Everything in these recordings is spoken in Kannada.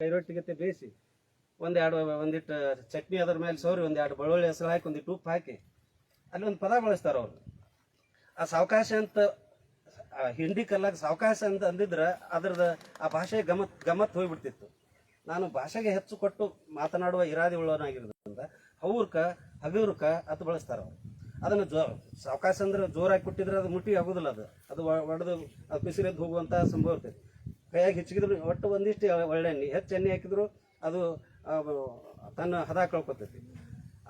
ಕೈರೊಟ್ಟಿಗೆ ಬೇಯಿಸಿ ಒಂದೆರಡು ಒಂದಿಟ್ಟು ಚಟ್ನಿ ಅದ್ರ ಮೇಲೆ ಸೋರಿ ಒಂದೆರಡು ಬೆಳ್ಳುಳ್ಳಿ ಹೆಸರು ಹಾಕಿ, ಒಂದಿಟ್ಟು ಉಪ್ಪು ಹಾಕಿ, ಅಲ್ಲಿ ಒಂದು ಪದ ಬಳಸ್ತಾರೆ ಅವರು. ಆ ಸಾವಕಾಶ ಅಂತ ಹಿಂಡಿ ಕಲ್ಲಾಗ ಸಾವಕಾಶ ಅಂತ ಅಂದಿದ್ರೆ ಅದ್ರದ್ದು ಆ ಭಾಷೆ ಗಮತ್ ಗಮತ್ ಹೋಗ್ಬಿಡ್ತಿತ್ತು. ನಾನು ಭಾಷೆಗೆ ಹೆಚ್ಚು ಕೊಟ್ಟು ಮಾತನಾಡುವ ಇರಾದೆ ಉಳ್ಳವನಾಗಿರೋದ್ರಿಂದ ಹೌರ್ಕ, ಹಗೂರ್ಕ ಅದು ಬಳಸ್ತಾರೆ ಅವರು. ಅದನ್ನು ಜೋ, ಸಾವಕಾಶ ಅಂದ್ರೆ ಜೋರಾಗಿ ಕೊಟ್ಟಿದ್ರೆ ಅದು ಮುಟ್ಟಿ ಆಗೋದಿಲ್ಲ ಅದು. ಅದು ಒಡೆದು, ಅದು ಬಿಸಿಲೆದ್ದು ಹೋಗುವಂಥ ಸಂಭವ ಇರ್ತೈತಿ. ಕೈಯಾಗಿ ಹೆಚ್ಚಿಗಿದ್ರು, ಒಟ್ಟು ಒಂದಿಷ್ಟು ಒಳ್ಳೆ ಎಣ್ಣೆ, ಹೆಚ್ಚು ಎಣ್ಣೆ ಹಾಕಿದ್ರು ಅದು ತನ್ನ ಹದ ಕಳ್ಕೊತೈತಿ.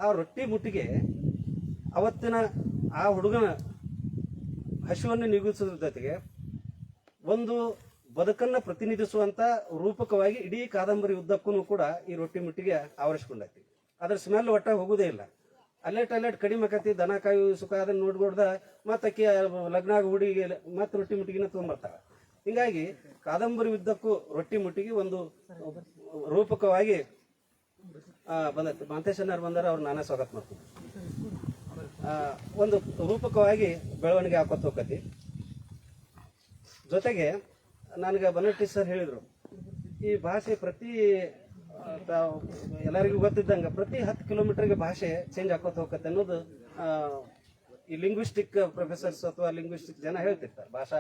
ಆ ರೊಟ್ಟಿ ಮುಟ್ಟಿಗೆ ಅವತ್ತಿನ ಆ ಹುಡುಗನ ಹಸಿವನ್ನು ನೀಗಿಸೋದ್ರ ಜೊತೆಗೆ ಒಂದು ಬದುಕನ್ನು ಪ್ರತಿನಿಧಿಸುವಂಥ ರೂಪಕವಾಗಿ ಇಡೀ ಕಾದಂಬರಿ ಉದ್ದಕ್ಕೂ ಕೂಡ ಈ ರೊಟ್ಟಿ ಮುಟ್ಟಿಗೆ ಆವರಿಸ್ಕೊಂಡೈತಿ. ಅದ್ರ ಸ್ಮೆಲ್ ಒಟ್ಟ ಹೋಗೋದೇ ಇಲ್ಲ. ಅಲ್ಲೇ ಅಲ್ಲೇಟ್ ಕಡಿಮೆ ಆಕತಿ, ದನ ಕಾಯಿ ಸುಖ ಅದನ್ನ ನೋಡ್ಕೊಡ್ದ ಮತ್ತೆ ಲಗ್ನ ಆಗಿ ಹುಡುಗಿಗೆ ಮತ್ತೆ ರೊಟ್ಟಿ ಮುಟ್ಟಿಗೆನ ತೊಗೊಂಬರ್ತಾಳ. ಹಿಂಗಾಗಿ ಕಾದಂಬರಿ ಉದ್ದಕ್ಕೂ ರೊಟ್ಟಿ ಮುಟ್ಟಿಗೆ ಒಂದು ರೂಪಕವಾಗಿ ಆ, ಬಂದೈತಿ. ಬಂದರೆ ಬಂದಾರ ಅವ್ರು ನಾನೇ ಸ್ವಾಗತ ಮಾಡ್ತೀನಿ. ಒಂದು ರೂಪಕವಾಗಿ ಬೆಳವಣಿಗೆ ಹಾಕೋತ ಹೋಗತಿ ಜೊತೆಗೆ ನನಗೆ ಬನಟ್ಟಿ ಸರ್ ಹೇಳಿದರು ಈ ಭಾಷೆ ಪ್ರತಿ ಎಲ್ಲರಿಗೂ ಗೊತ್ತಿದ್ದಂಗೆ ಪ್ರತಿ ಹತ್ತು ಕಿಲೋಮೀಟರ್ಗೆ ಭಾಷೆ ಚೇಂಜ್ ಹಾಕೋತ ಹೋಗತ್ತೆ ಅನ್ನೋದು ಈ ಲಿಂಗ್ವಿಸ್ಟಿಕ್ ಪ್ರೊಫೆಸರ್ಸ್ ಅಥವಾ ಲಿಂಗ್ವಿಸ್ಟಿಕ್ ಜನ ಹೇಳ್ತಿರ್ತಾರೆ. ಭಾಷಾ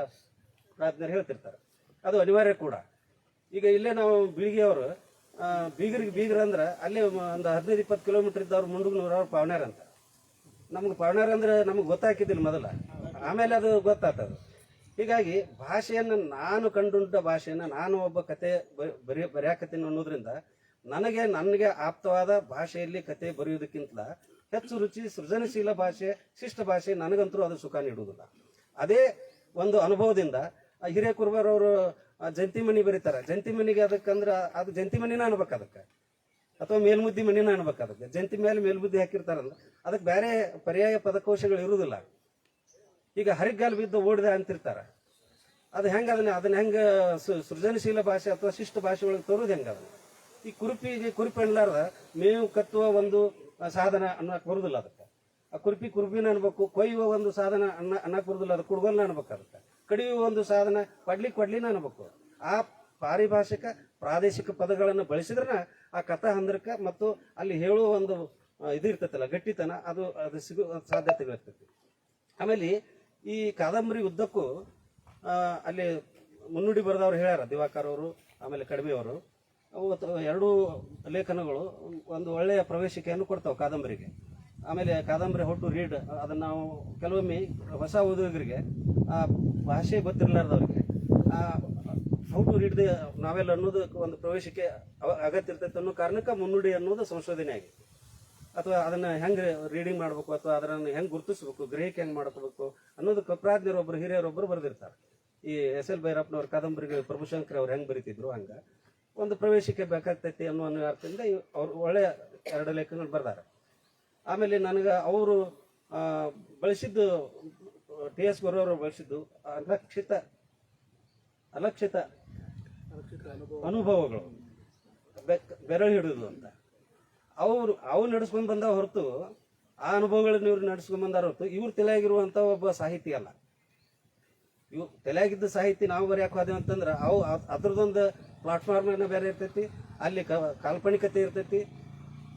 ಪ್ರಾಜ್ಞರು ಹೇಳ್ತಿರ್ತಾರೆ. ಅದು ಅನಿವಾರ್ಯ ಕೂಡ. ಈಗ ಇಲ್ಲೇ ನಾವು ಬೀಳಿಗೆಯವರು ಬೀಗರಿಗೆ ಬೀಗರ ಅಂದ್ರೆ ಅಲ್ಲಿ ಒಂದು ಹದಿನೈದು, ಇಪ್ಪತ್ತು ಕಿಲೋಮೀಟರ್ ಇದ್ದವ್ರು ಮುಂಡುಗ್ನೂರವ್ರು ಪಾವನಾರ ಅಂತ. ನಮ್ಗೆ ಪಾವನಾರ ಅಂದ್ರೆ ನಮಗೆ ಗೊತ್ತಾಕಿದ್ದಿಲ್ಲ ಮೊದಲ. ಆಮೇಲೆ ಅದು ಗೊತ್ತಾಗ್ತದೆ ಹೀಗಾಗಿ ಭಾಷೆಯನ್ನು ನಾನು ಕಂಡುಂಟ ಭಾಷೆಯನ್ನು ನಾನು ಒಬ್ಬ ಕತೆ ಬರೆಯ ಬರಿ ಬರೆಯಾಕತ್ತೀನಿ ಅನ್ನೋದ್ರಿಂದ ನನಗೆ ನನಗೆ ಆಪ್ತವಾದ ಭಾಷೆಯಲ್ಲಿ ಕತೆ ಬರೆಯುವುದಕ್ಕಿಂತ ಹೆಚ್ಚು ರುಚಿ, ಸೃಜನಶೀಲ ಭಾಷೆ, ಶಿಷ್ಟ ಭಾಷೆ ನನಗಂತರೂ ಅದು ಸುಖ ನೀಡುವುದಿಲ್ಲ. ಅದೇ ಒಂದು ಅನುಭವದಿಂದ ಆ ಅವರು ಜಂತಿ ಮನಿ ಬರೀತಾರೆ. ಜಂತಿ ಮನಿಗೆ ಅದಕ್ಕಂದ್ರೆ ಅದು ಜಂತಿ ಮನಿನ ಅನ್ಬೇಕು ಅದಕ್ಕೆ. ಅಥವಾ ಮೇಲ್ಮುದ್ದಿ ಮನಿನ ಅನ್ಬೇಕು ಅದಕ್ಕೆ. ಜಂತಿ ಮೇಲೆ ಮೇಲ್ಬುದ್ದಿ ಹಾಕಿರ್ತಾರಲ್ಲ, ಅದಕ್ಕೆ ಬೇರೆ ಪರ್ಯಾಯ ಪದಕೋಶಗಳು ಇರುವುದಿಲ್ಲ. ಈಗ ಹರಿಗಾಲ್ ಬಿದ್ದು ಓಡಿದೆ ಅಂತಿರ್ತಾರ. ಅದು ಹೆಂಗ ಅದನ್ನ ಅದನ್ನ ಹೆಂಗ ಸೃಜನಶೀಲ ಭಾಷೆ ಅಥವಾ ಶಿಷ್ಟ ಭಾಷೆ ಒಳಗೆ ತೋರುದು ಹೆಂಗ ಅದನ್ನ? ಈ ಕುರುಪಿಗೆ ಕುರುಪಿ ಅನ್ಲಾರ್ದ ಮೇವು ಕತ್ತುವ ಒಂದು ಸಾಧನ ಅನ್ನಕ್ ಬರುದಿಲ್ಲ ಅದಕ್ಕೆ. ಆ ಕುರುಪಿ ಕುರುಪಿನ ಅನ್ಬೇಕು, ಕೊಯ್ಯುವ ಒಂದು ಸಾಧನ ಅನ್ನ ಅನ್ನಕ್ ಬರುದಿಲ್ಲ, ಅದು ಕುಡ್ಗೋಲ್ನ ಅನ್ಬೇಕು ಅದಕ್ಕೆ. ಕಡಿಯುವ ಒಂದು ಸಾಧನ ಕೊಡ್ಲಿ ಕೊಡ್ಲಿನ ಅನ್ಬೇಕು. ಆ ಪಾರಿಭಾಷಿಕ ಪ್ರಾದೇಶಿಕ ಪದಗಳನ್ನು ಬಳಸಿದ್ರೆ ಆ ಕಥಾ ಹಂದ್ರಕ ಮತ್ತು ಅಲ್ಲಿ ಹೇಳುವ ಒಂದು ಇದು ಇರ್ತೈತಲ್ಲ, ಗಟ್ಟಿತನ, ಅದು ಅದು ಸಿಗೋ ಸಾಧ್ಯತೆಗಳಿರ್ತೈತಿ ಆಮೇಲೆ ಈ ಕಾದಂಬರಿ ಉದ್ದಕ್ಕೂ ಅಲ್ಲಿ ಮುನ್ನುಡಿ ಬರೆದವ್ರು ಹೇಳ್ಯಾರ, ದಿವಾಕರ್ ಅವರು, ಆಮೇಲೆ ಕಡಿಮೆ ಅವರು. ಅವು ತ- ಎರಡೂ ಲೇಖನಗಳು ಒಂದು ಒಳ್ಳೆಯ ಪ್ರವೇಶಿಕೆಯನ್ನು ಕೊಡ್ತಾವೆ ಕಾದಂಬರಿಗೆ. ಆಮೇಲೆ ಕಾದಂಬರಿ ಹೊಟ್ಟು ರೀಡ್ ಅದನ್ನು ನಾವು ಕೆಲವೊಮ್ಮೆ ಹೊಸ ಓದುಗರಿಗೆ ಭಾಷೆ ಗೊತ್ತಿರಲಾರ್ದವ್ರಿಗೆ how to read the novel ಅನ್ನೋದು ಒಂದು ಪ್ರವೇಶಕ್ಕೆ ಅಗತ್ಯ ಇರ್ತೈತೆ ಅನ್ನೋ ಕಾರಣಕ್ಕೆ ಮುನ್ನುಡಿ ಅನ್ನೋದು ಸಂಶೋಧನೆ ಆಗಿತ್ತು ಅಥವಾ ಅದನ್ನ ಹೆಂಗೆ ರೀಡಿಂಗ್ ಮಾಡಬೇಕು, ಅಥವಾ ಅದನ್ನ ಹೆಂಗೆ ಗುರುತಿಸ್ಬೇಕು, ಗ್ರಹಿಕೆ ಹೆಂಗೆ ಮಾಡ್ಕೋಬೇಕು ಅನ್ನೋದು ಕಪ್ರಾಜ್ಞರೊಬ್ರು ಹಿರಿಯರೊಬ್ಬರು ಬರೆದಿರ್ತಾರೆ. ಈ ಎಸ್ ಎಲ್ ಭೈರಪ್ಪನವ್ರ ಕಾದಂಬರಿಗೆ ಪ್ರಭುಶಂಕರ್ ಅವ್ರು ಹೆಂಗೆ ಬರೀತಿದ್ರು ಹಂಗ. ಒಂದು ಪ್ರವೇಶಕ್ಕೆ ಬೇಕಾಗ್ತೈತಿ ಅನ್ನೋ ಅನ್ನೋ ಅರ್ಥದಿಂದ ಅವ್ರು ಒಳ್ಳೆಯ ಎರಡು ಲೇಖನಗಳು ಬರ್ದಾರೆ. ಆಮೇಲೆ ನನಗೆ ಅವರು ಬಳಸಿದ್ದು ಟಿ ಎಸ್ ಗುರುವರು ಬಳಸಿದ್ದು ಅಲಕ್ಷಿತ ಅಲಕ್ಷಿತ ಅನುಭವಗಳು. ಬೆರಳು ಹಿಡಿದು ಅಂತ. ಅವರು, ಅವ್ರು ನಡೆಸ್ಕೊಂಡ್ ಬಂದ ಹೊರತು ಆ ಅನುಭವಗಳನ್ನ ಇವ್ರು ನಡೆಸ್ಕೊಂಡ್ ಬಂದಾರ ಹೊರತು ಇವ್ರು ತಲೆಯಾಗಿರುವಂತ ಒಬ್ಬ ಸಾಹಿತಿ ಅಲ್ಲ. ಇವ್ ತಲೆಯಾಗಿದ್ದ ಸಾಹಿತಿ ನಾವು ಬರೆಯಕ್ಕೆ ಹೋದೆವು ಅಂತಂದ್ರೆ ಅವು ಅದ್- ಅದ್ರದ್ದೊಂದು ಪ್ಲಾಟ್ಫಾರ್ಮ್ ಬೇರೆ ಇರ್ತೈತಿ, ಅಲ್ಲಿ ಕಾಲ್ಪನಿಕತೆ ಇರ್ತೈತಿ.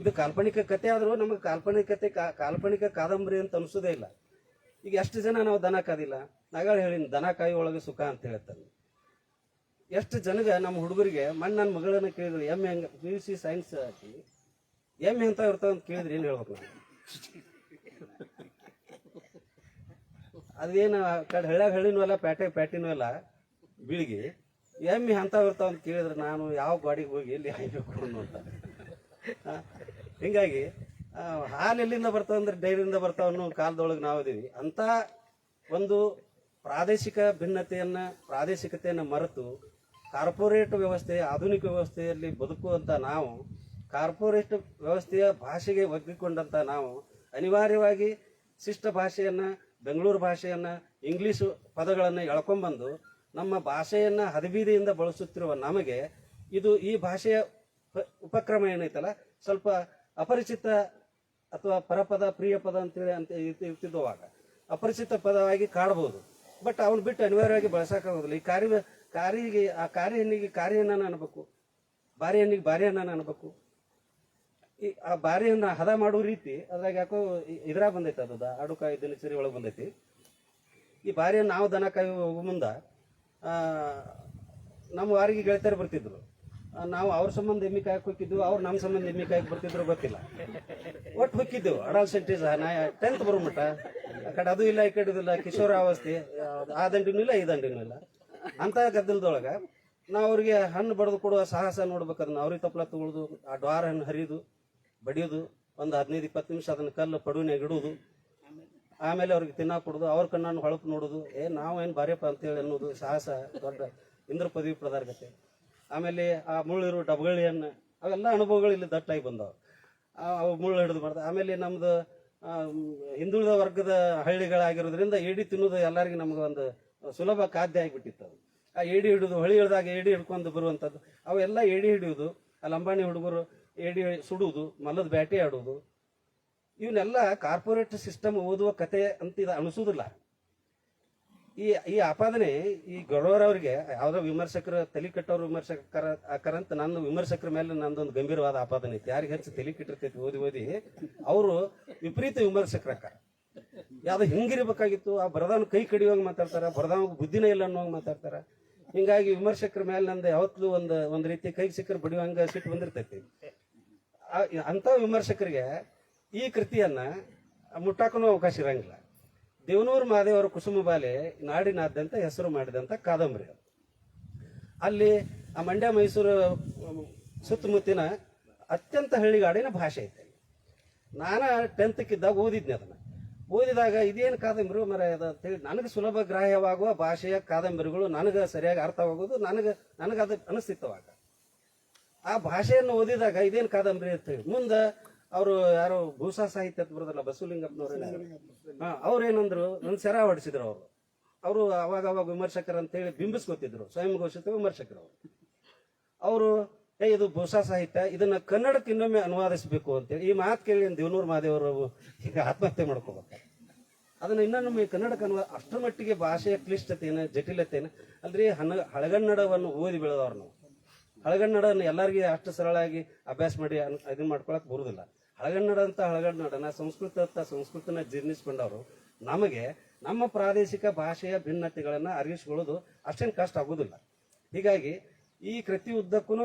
ಇದು ಕಾಲ್ಪನಿಕ ಕತೆ ಆದರೂ ನಮಗೆ ಕಾಲ್ಪನಿಕತೆ ಕಾಲ್ಪನಿಕ ಕಾದಂಬರಿ ಅಂತ ಅನ್ಸೋದೇ ಇಲ್ಲ. ಈಗ ಎಷ್ಟು ಜನ ನಾವು ದನ ಕಾದಿಲ್ಲ? ನಗಳ ಹೇಳಿನ ದನ ಕಾಯಿ ಒಳಗೆ ಸುಖ ಅಂತ ಹೇಳ್ತಾನೆ ಎಷ್ಟು ಜನಗ ನಮ್ಮ ಹುಡುಗರಿಗೆ ಮಣ್ಣು ನನ್ನ ಮಗಳನ್ನ ಕೇಳಿದ್ರು ಎಂ ಹೆಂಗ ಪಿ ಯು ಸಿ ಸೈನ್ಸ್ ಹಾಕಿ ಎಂ ಎಂತ ಇರ್ತಾವ ಅಂತ ಕೇಳಿದ್ರೆ ಏನು ಹೇಳ್ಬೇಕು ನಾನು? ಅದೇನು ಕಡೆ ಹಳ್ಳ್ಯಾಗ ಹಳ್ಳಿನೂ ಅಲ್ಲ ಪ್ಯಾಟೆ ಪ್ಯಾಟಿನೂ ಅಲ್ಲ, ಬೀಳಿಗೆ, ಎಮ್ಮೆ ಅಂತ ಇರ್ತಾವ ಅಂತ ಕೇಳಿದ್ರೆ ನಾನು ಯಾವ ಗಾಡಿಗೆ ಹೋಗಿ ಎಲ್ಲಿ ಹಾಯ್ಬೇಕು ಅಂತ ಹಿಂಗಾಗಿ ಹಾಲು ಎಲ್ಲಿಂದ ಬರ್ತಾವ ಅಂದ್ರೆ ಡೈರಿಯಿಂದ ಬರ್ತಾವ ಅನ್ನೋ ಕಾಲದೊಳಗೆ ನಾವು ಇದೀವಿ ಅಂತ ಒಂದು ಪ್ರಾದೇಶಿಕ ಭಿನ್ನತೆಯನ್ನ, ಪ್ರಾದೇಶಿಕತೆಯನ್ನು ಮರೆತು ಕಾರ್ಪೊರೇಟ್ ವ್ಯವಸ್ಥೆ, ಆಧುನಿಕ ವ್ಯವಸ್ಥೆಯಲ್ಲಿ ಬದುಕುವಂತ ನಾವು, ಕಾರ್ಪೊರೇಟ್ ವ್ಯವಸ್ಥೆಯ ಭಾಷೆಗೆ ಒಗ್ಗಿಕೊಂಡಂತ ನಾವು ಅನಿವಾರ್ಯವಾಗಿ ಶಿಷ್ಟ ಭಾಷೆಯನ್ನ, ಬೆಂಗಳೂರು ಭಾಷೆಯನ್ನ, ಇಂಗ್ಲಿಷ್ ಪದಗಳನ್ನು ಎಳ್ಕೊಂಬಂದು ನಮ್ಮ ಭಾಷೆಯನ್ನ ಹದಬೀದಿಯಿಂದ ಬಳಸುತ್ತಿರುವ ನಮಗೆ ಇದು ಈ ಭಾಷೆಯ ಉಪಕ್ರಮ ಏನೈತಲ್ಲ, ಸ್ವಲ್ಪ ಅಪರಿಚಿತ ಅಥವಾ ಪರಪದ ಪ್ರಿಯ ಪದ ಅಂತೇಳಿ ಅಂತ ಇರ್ತಿ- ಇರ್ತಿದ್ದುವಾಗ ಅಪರಿಚಿತ ಪದವಾಗಿ ಕಾಡ್ಬೋದು ಬಟ್ ಅವನು ಬಿಟ್ಟು ಅನಿವಾರ್ಯವಾಗಿ ಬಳಸೋಕ್ಕಾಗೋದಿಲ್ಲ ಈ ಕಾರ್ಯ ಕಾರಿಗೆ ಆ ಕಾರ್ಯ ಹೆಣ್ಣಿಗೆ ಹೆಣ್ಣನ ಅನ್ಬೇಕು. ಬಾರಿ ಹಣ್ಣಿಗೆ ಬಾರಿ ಅನ್ಬೇಕು. ಈ ಆ ಬಾರಿಯನ್ನ ಹದ ಮಾಡೋ ರೀತಿ ಅದ್ರಾಗ ಯಾಕೋ ಇದ್ರಾಗ ಬಂದೈತೆ ಅದು ಆಡುಕಾಯಿ, ದಿನಚರಿ ಒಳಗೆ ಬಂದೈತಿ. ಈ ಬಾರಿಯನ್ನು ನಾವು ದನ ಕಾಯಿ ಹೋಗೋ ಮುಂದ ನಮ್ಮ ವಾರಿಗೆ ಗೆಳತಿಯರು ಬರ್ತಿದ್ರು. ನಾವು ಅವ್ರ ಸಂಬಂಧ ಎಮ್ಮಿ ಕಾಯಕ್ ಹೋಗಿದ್ದು ಅವ್ರು ನಮ್ಮ ಸಂಬಂಧ ಎಮ್ಮಿ ಕಾಯಕ್ ಬರ್ತಿದ್ರು ಗೊತ್ತಿಲ್ಲ. ಒಟ್ಟು ಹೋಗಿದ್ದೆವು ಅಡಲ್ ಸೆಂಟೇಜ್ ನಾ ಟೆಂತ್ ಬರೋ ಮಟ್ಟ. ಆ ಕಡೆ ಅದು ಇಲ್ಲ, ಈ ಕಡೆ ಇಲ್ಲ ಇಲ್ಲ ಕಿಶೋರಾವಸ್ಥೆ ಆ ದಂಡಿನೂ ಇಲ್ಲ ಈ ದಂಡಿನೂ ಇಲ್ಲ. ಅಂತ ಗದ್ದಲದೊಳಗ ನಾವು ಅವ್ರಿಗೆ ಹಣ್ಣು ಬಡ್ದು ಕೊಡುವ ಸಾಹಸ ನೋಡ್ಬೇಕು ಅದನ್ನ. ಅವ್ರಿಗೆ ತಪ್ಪಲ ತಗೊಳ್ದು, ಆ ಡ್ವಾರ ಹಣ್ಣು ಹರಿಯೋದು ಬಡಿಯೋದು, ಒಂದು ಹದಿನೈದು ಇಪ್ಪತ್ತು ನಿಮಿಷ ಅದನ್ನ ಕಲ್ಲು ಪಡುವಿನಾಗ ಇಡೋದು ಆಮೇಲೆ ಅವ್ರಿಗೆ ತಿನ್ನ ಕೊಡೋದು ಅವ್ರ ಕಣ್ಣನ್ನು ಹೊಳಪು ನೋಡೋದು ಏ, ನಾವೇನು ಬಾರ್ಯಪ್ಪ ಅಂತೇಳಿ ಅನ್ನೋದು ಸಾಹಸ ದೊಡ್ಡ ಇಂದ್ರ ಪದವಿ ಪ್ರದಾರ್ಗತೆ ಆಮೇಲೆ ಆ ಮುಳ್ಳಿರೋ ಡಬ್ಗಳಿಯನ್ನು ಅವೆಲ್ಲ ಅನುಭವಗಳು ಇಲ್ಲಿ ದಟ್ಟಾಗಿ ಬಂದವು. ಅವು ಮುಳ್ಳು ಹಿಡಿದು ಮಾಡ್ದ. ಆಮೇಲೆ ನಮ್ದು ಆ, ಹಿಂದುಳಿದ ವರ್ಗದ ಹಳ್ಳಿಗಳಾಗಿರೋದ್ರಿಂದ ಏಡಿ ತಿನ್ನೋದು ಎಲ್ಲರಿಗೂ ನಮ್ಗೆ ಒಂದು ಸುಲಭ ಖಾದ್ಯ ಆಗಿಬಿಟ್ಟಿತ್ತು ಅದು. ಆ ಏಡಿ ಹಿಡಿದು ಹೊಳಿ ಹಿಡಿದಾಗ ಏಡಿ ಹಿಡ್ಕೊಂಡು ಬರುವಂಥದ್ದು ಅವೆಲ್ಲ ಏಡಿ ಹಿಡಿಯೋದು ಆ ಲಂಬಾಣಿ ಹುಡುಗರು ಏಡಿ ಸುಡುವುದು ಮಲ್ಲದ ಬ್ಯಾಟಿ ಆಡೋದು ಇವನ್ನೆಲ್ಲ ಕಾರ್ಪೊರೇಟ್ ಸಿಸ್ಟಮ್ ಓದುವ ಕತೆ ಅಂತ ಇದು ಅನಿಸೋದಿಲ್ಲ ಈ ಈ ಆಪಾದನೆ ಈ ಗೌಡವರವರಿಗೆ ಯಾವ್ದೋ ವಿಮರ್ಶಕರು ತಲೆ ಕಟ್ಟೋರು ವಿಮರ್ಶಕರ ಆಕರಂತ ನನ್ನ ವಿಮರ್ಶಕರ ಮೇಲೆ ನಂದೊಂದು ಗಂಭೀರವಾದ ಆಪಾದನೆ ಐತಿ. ಯಾರಿಗೆ ಹೆಚ್ಚು ತಲೆ ಕೆಟ್ಟಿರ್ತೈತಿ ಓದಿ ಓದಿ. ಅವರು ವಿಪರೀತ ವಿಮರ್ಶಕರಕ್ಕ ಯಾವ್ದು ಹಿಂಗಿರ್ಬೇಕಾಗಿತ್ತು, ಆ ಬರದಾನ ಕೈ ಕಡಿಯುವಂಗೆ ಮಾತಾಡ್ತಾರ, ಬರದಾನ ಬುದ್ಧಿನೇ ಇಲ್ಲ ಅನ್ನೋಂಗ ಮಾತಾಡ್ತಾರ. ಹಿಂಗಾಗಿ ವಿಮರ್ಶಕರ ಮೇಲೆ ನಂದು ಯಾವತ್ತೂ ಒಂದು ಒಂದು ರೀತಿ ಕೈ ಸಿಕ್ಕರೆ ಬಡಿಯುವಂಗೆ ಸಿಟ್ಟು ಬಂದಿರ್ತೈತಿ. ಅಂತ ವಿಮರ್ಶಕರಿಗೆ ಈ ಕೃತಿಯನ್ನ ಮುಟ್ಟಾಕನೂ ಅವಕಾಶ ಇರಂಗಿಲ್ಲ. ದೇವನೂರು ಮಹಾದೇವರ ಕುಸುಮಬಾಲೆ ನಾಡಿನಾದ್ಯಂತ ಹೆಸರು ಮಾಡಿದಂತ ಕಾದಂಬರಿ ಅದು. ಅಲ್ಲಿ ಆ ಮಂಡ್ಯ ಮೈಸೂರು ಸುತ್ತಮುತ್ತಿನ ಅತ್ಯಂತ ಹಳ್ಳಿಗಾಡಿನ ಭಾಷೆ ಐತೆ. ನಾನು ಟೆಂತ್ಕ್ಕಿದ್ದಾಗ ಓದಿದ್ನೆ ಅದನ್ನ. ಓದಿದಾಗ ಇದೇನು ಕಾದಂಬರಿ ಮರ ಅಂತೇಳಿ ನನಗೆ ಸುಲಭ ಗ್ರಾಹ್ಯವಾಗುವ ಭಾಷೆಯ ಕಾದಂಬರಿಗಳು ನನಗೆ ಸರಿಯಾಗಿ ಅರ್ಥವಾಗೋದು ನನಗೆ ನನಗೆ ಅದು ಅನಿಸ್ತಿತ್ತು ಅವಾಗ. ಆ ಭಾಷೆಯನ್ನು ಓದಿದಾಗ ಇದೇನು ಕಾದಂಬರಿ ಅಂತ ಹೇಳಿ, ಮುಂದೆ ಅವರು ಯಾರು ಭೂಸಾ ಸಾಹಿತ್ಯ ಅಂತ ಬರೋದಲ್ಲ ಬಸವಲಿಂಗಪ್ಪನವ್ರು ಹಾ ಅವ್ರೇನಂದ್ರು ನನ್ನ ಸೆರ ಹೊಡಿಸಿದ್ರು ಅವರು. ಅವರು ಅವಾಗ ಅವಾಗ ವಿಮರ್ಶಕರು ಅಂತ ಹೇಳಿ ಬಿಂಬಿಸ್ಕೊತಿದ್ರು ಸ್ವಯಂ ಘೋಷಿತ ವಿಮರ್ಶಕರು ಅವರು. ಅವರು ಏ ಇದು ಭೂಸಾ ಸಾಹಿತ್ಯ ಇದನ್ನ ಕನ್ನಡಕ್ಕೆ ಇನ್ನೊಮ್ಮೆ ಅನುವಾದಿಸಬೇಕು ಅಂತೇಳಿ ಈ ಮಾತು ಕೇಳಿ ದೇವನೂರು ಮಹಾದೇವರು ಈಗ ಆತ್ಮಹತ್ಯೆ ಮಾಡ್ಕೋಬೇಕು? ಅದನ್ನ ಇನ್ನೊಮ್ಮೆ ಕನ್ನಡಕ್ಕೆ ಅನುವಾದ ಅಷ್ಟರ ಮಟ್ಟಿಗೆ ಭಾಷೆಯ ಕ್ಲಿಷ್ಟತೆಯನ್ನು ಜಟಿಲತೆಯನ್ನು ಅಲ್ರಿ ಹನ ಹಳಗನ್ನಡವನ್ನು ಓದಿ ಬೆಳೆದವ್ರು ನಾವು. ಹಳಗನ್ನಡವನ್ನು ಎಲ್ಲರಿಗೂ ಅಷ್ಟು ಸರಳಾಗಿ ಅಭ್ಯಾಸ ಮಾಡಿ ಅನ್- ಇದನ್ನ ಮಾಡ್ಕೊಳಕ್ ಬರುದಿಲ್ಲ. ಹಳಗನ್ನಡ ಅಂತ ಹಳಗನ್ನಡನ ಸಂಸ್ಕೃತ ಅಂತ ಸಂಸ್ಕೃತನ ಜೀರ್ಣಿಸ್ಕೊಂಡವರು, ನಮಗೆ ನಮ್ಮ ಪ್ರಾದೇಶಿಕ ಭಾಷೆಯ ಭಿನ್ನತೆಗಳನ್ನ ಅರಿವಿಸಿಕೊಳ್ಳೋದು ಅಷ್ಟೇನು ಕಷ್ಟ ಆಗೋದಿಲ್ಲ. ಹೀಗಾಗಿ ಈ ಕೃತಿ ಉದ್ದಕ್ಕೂ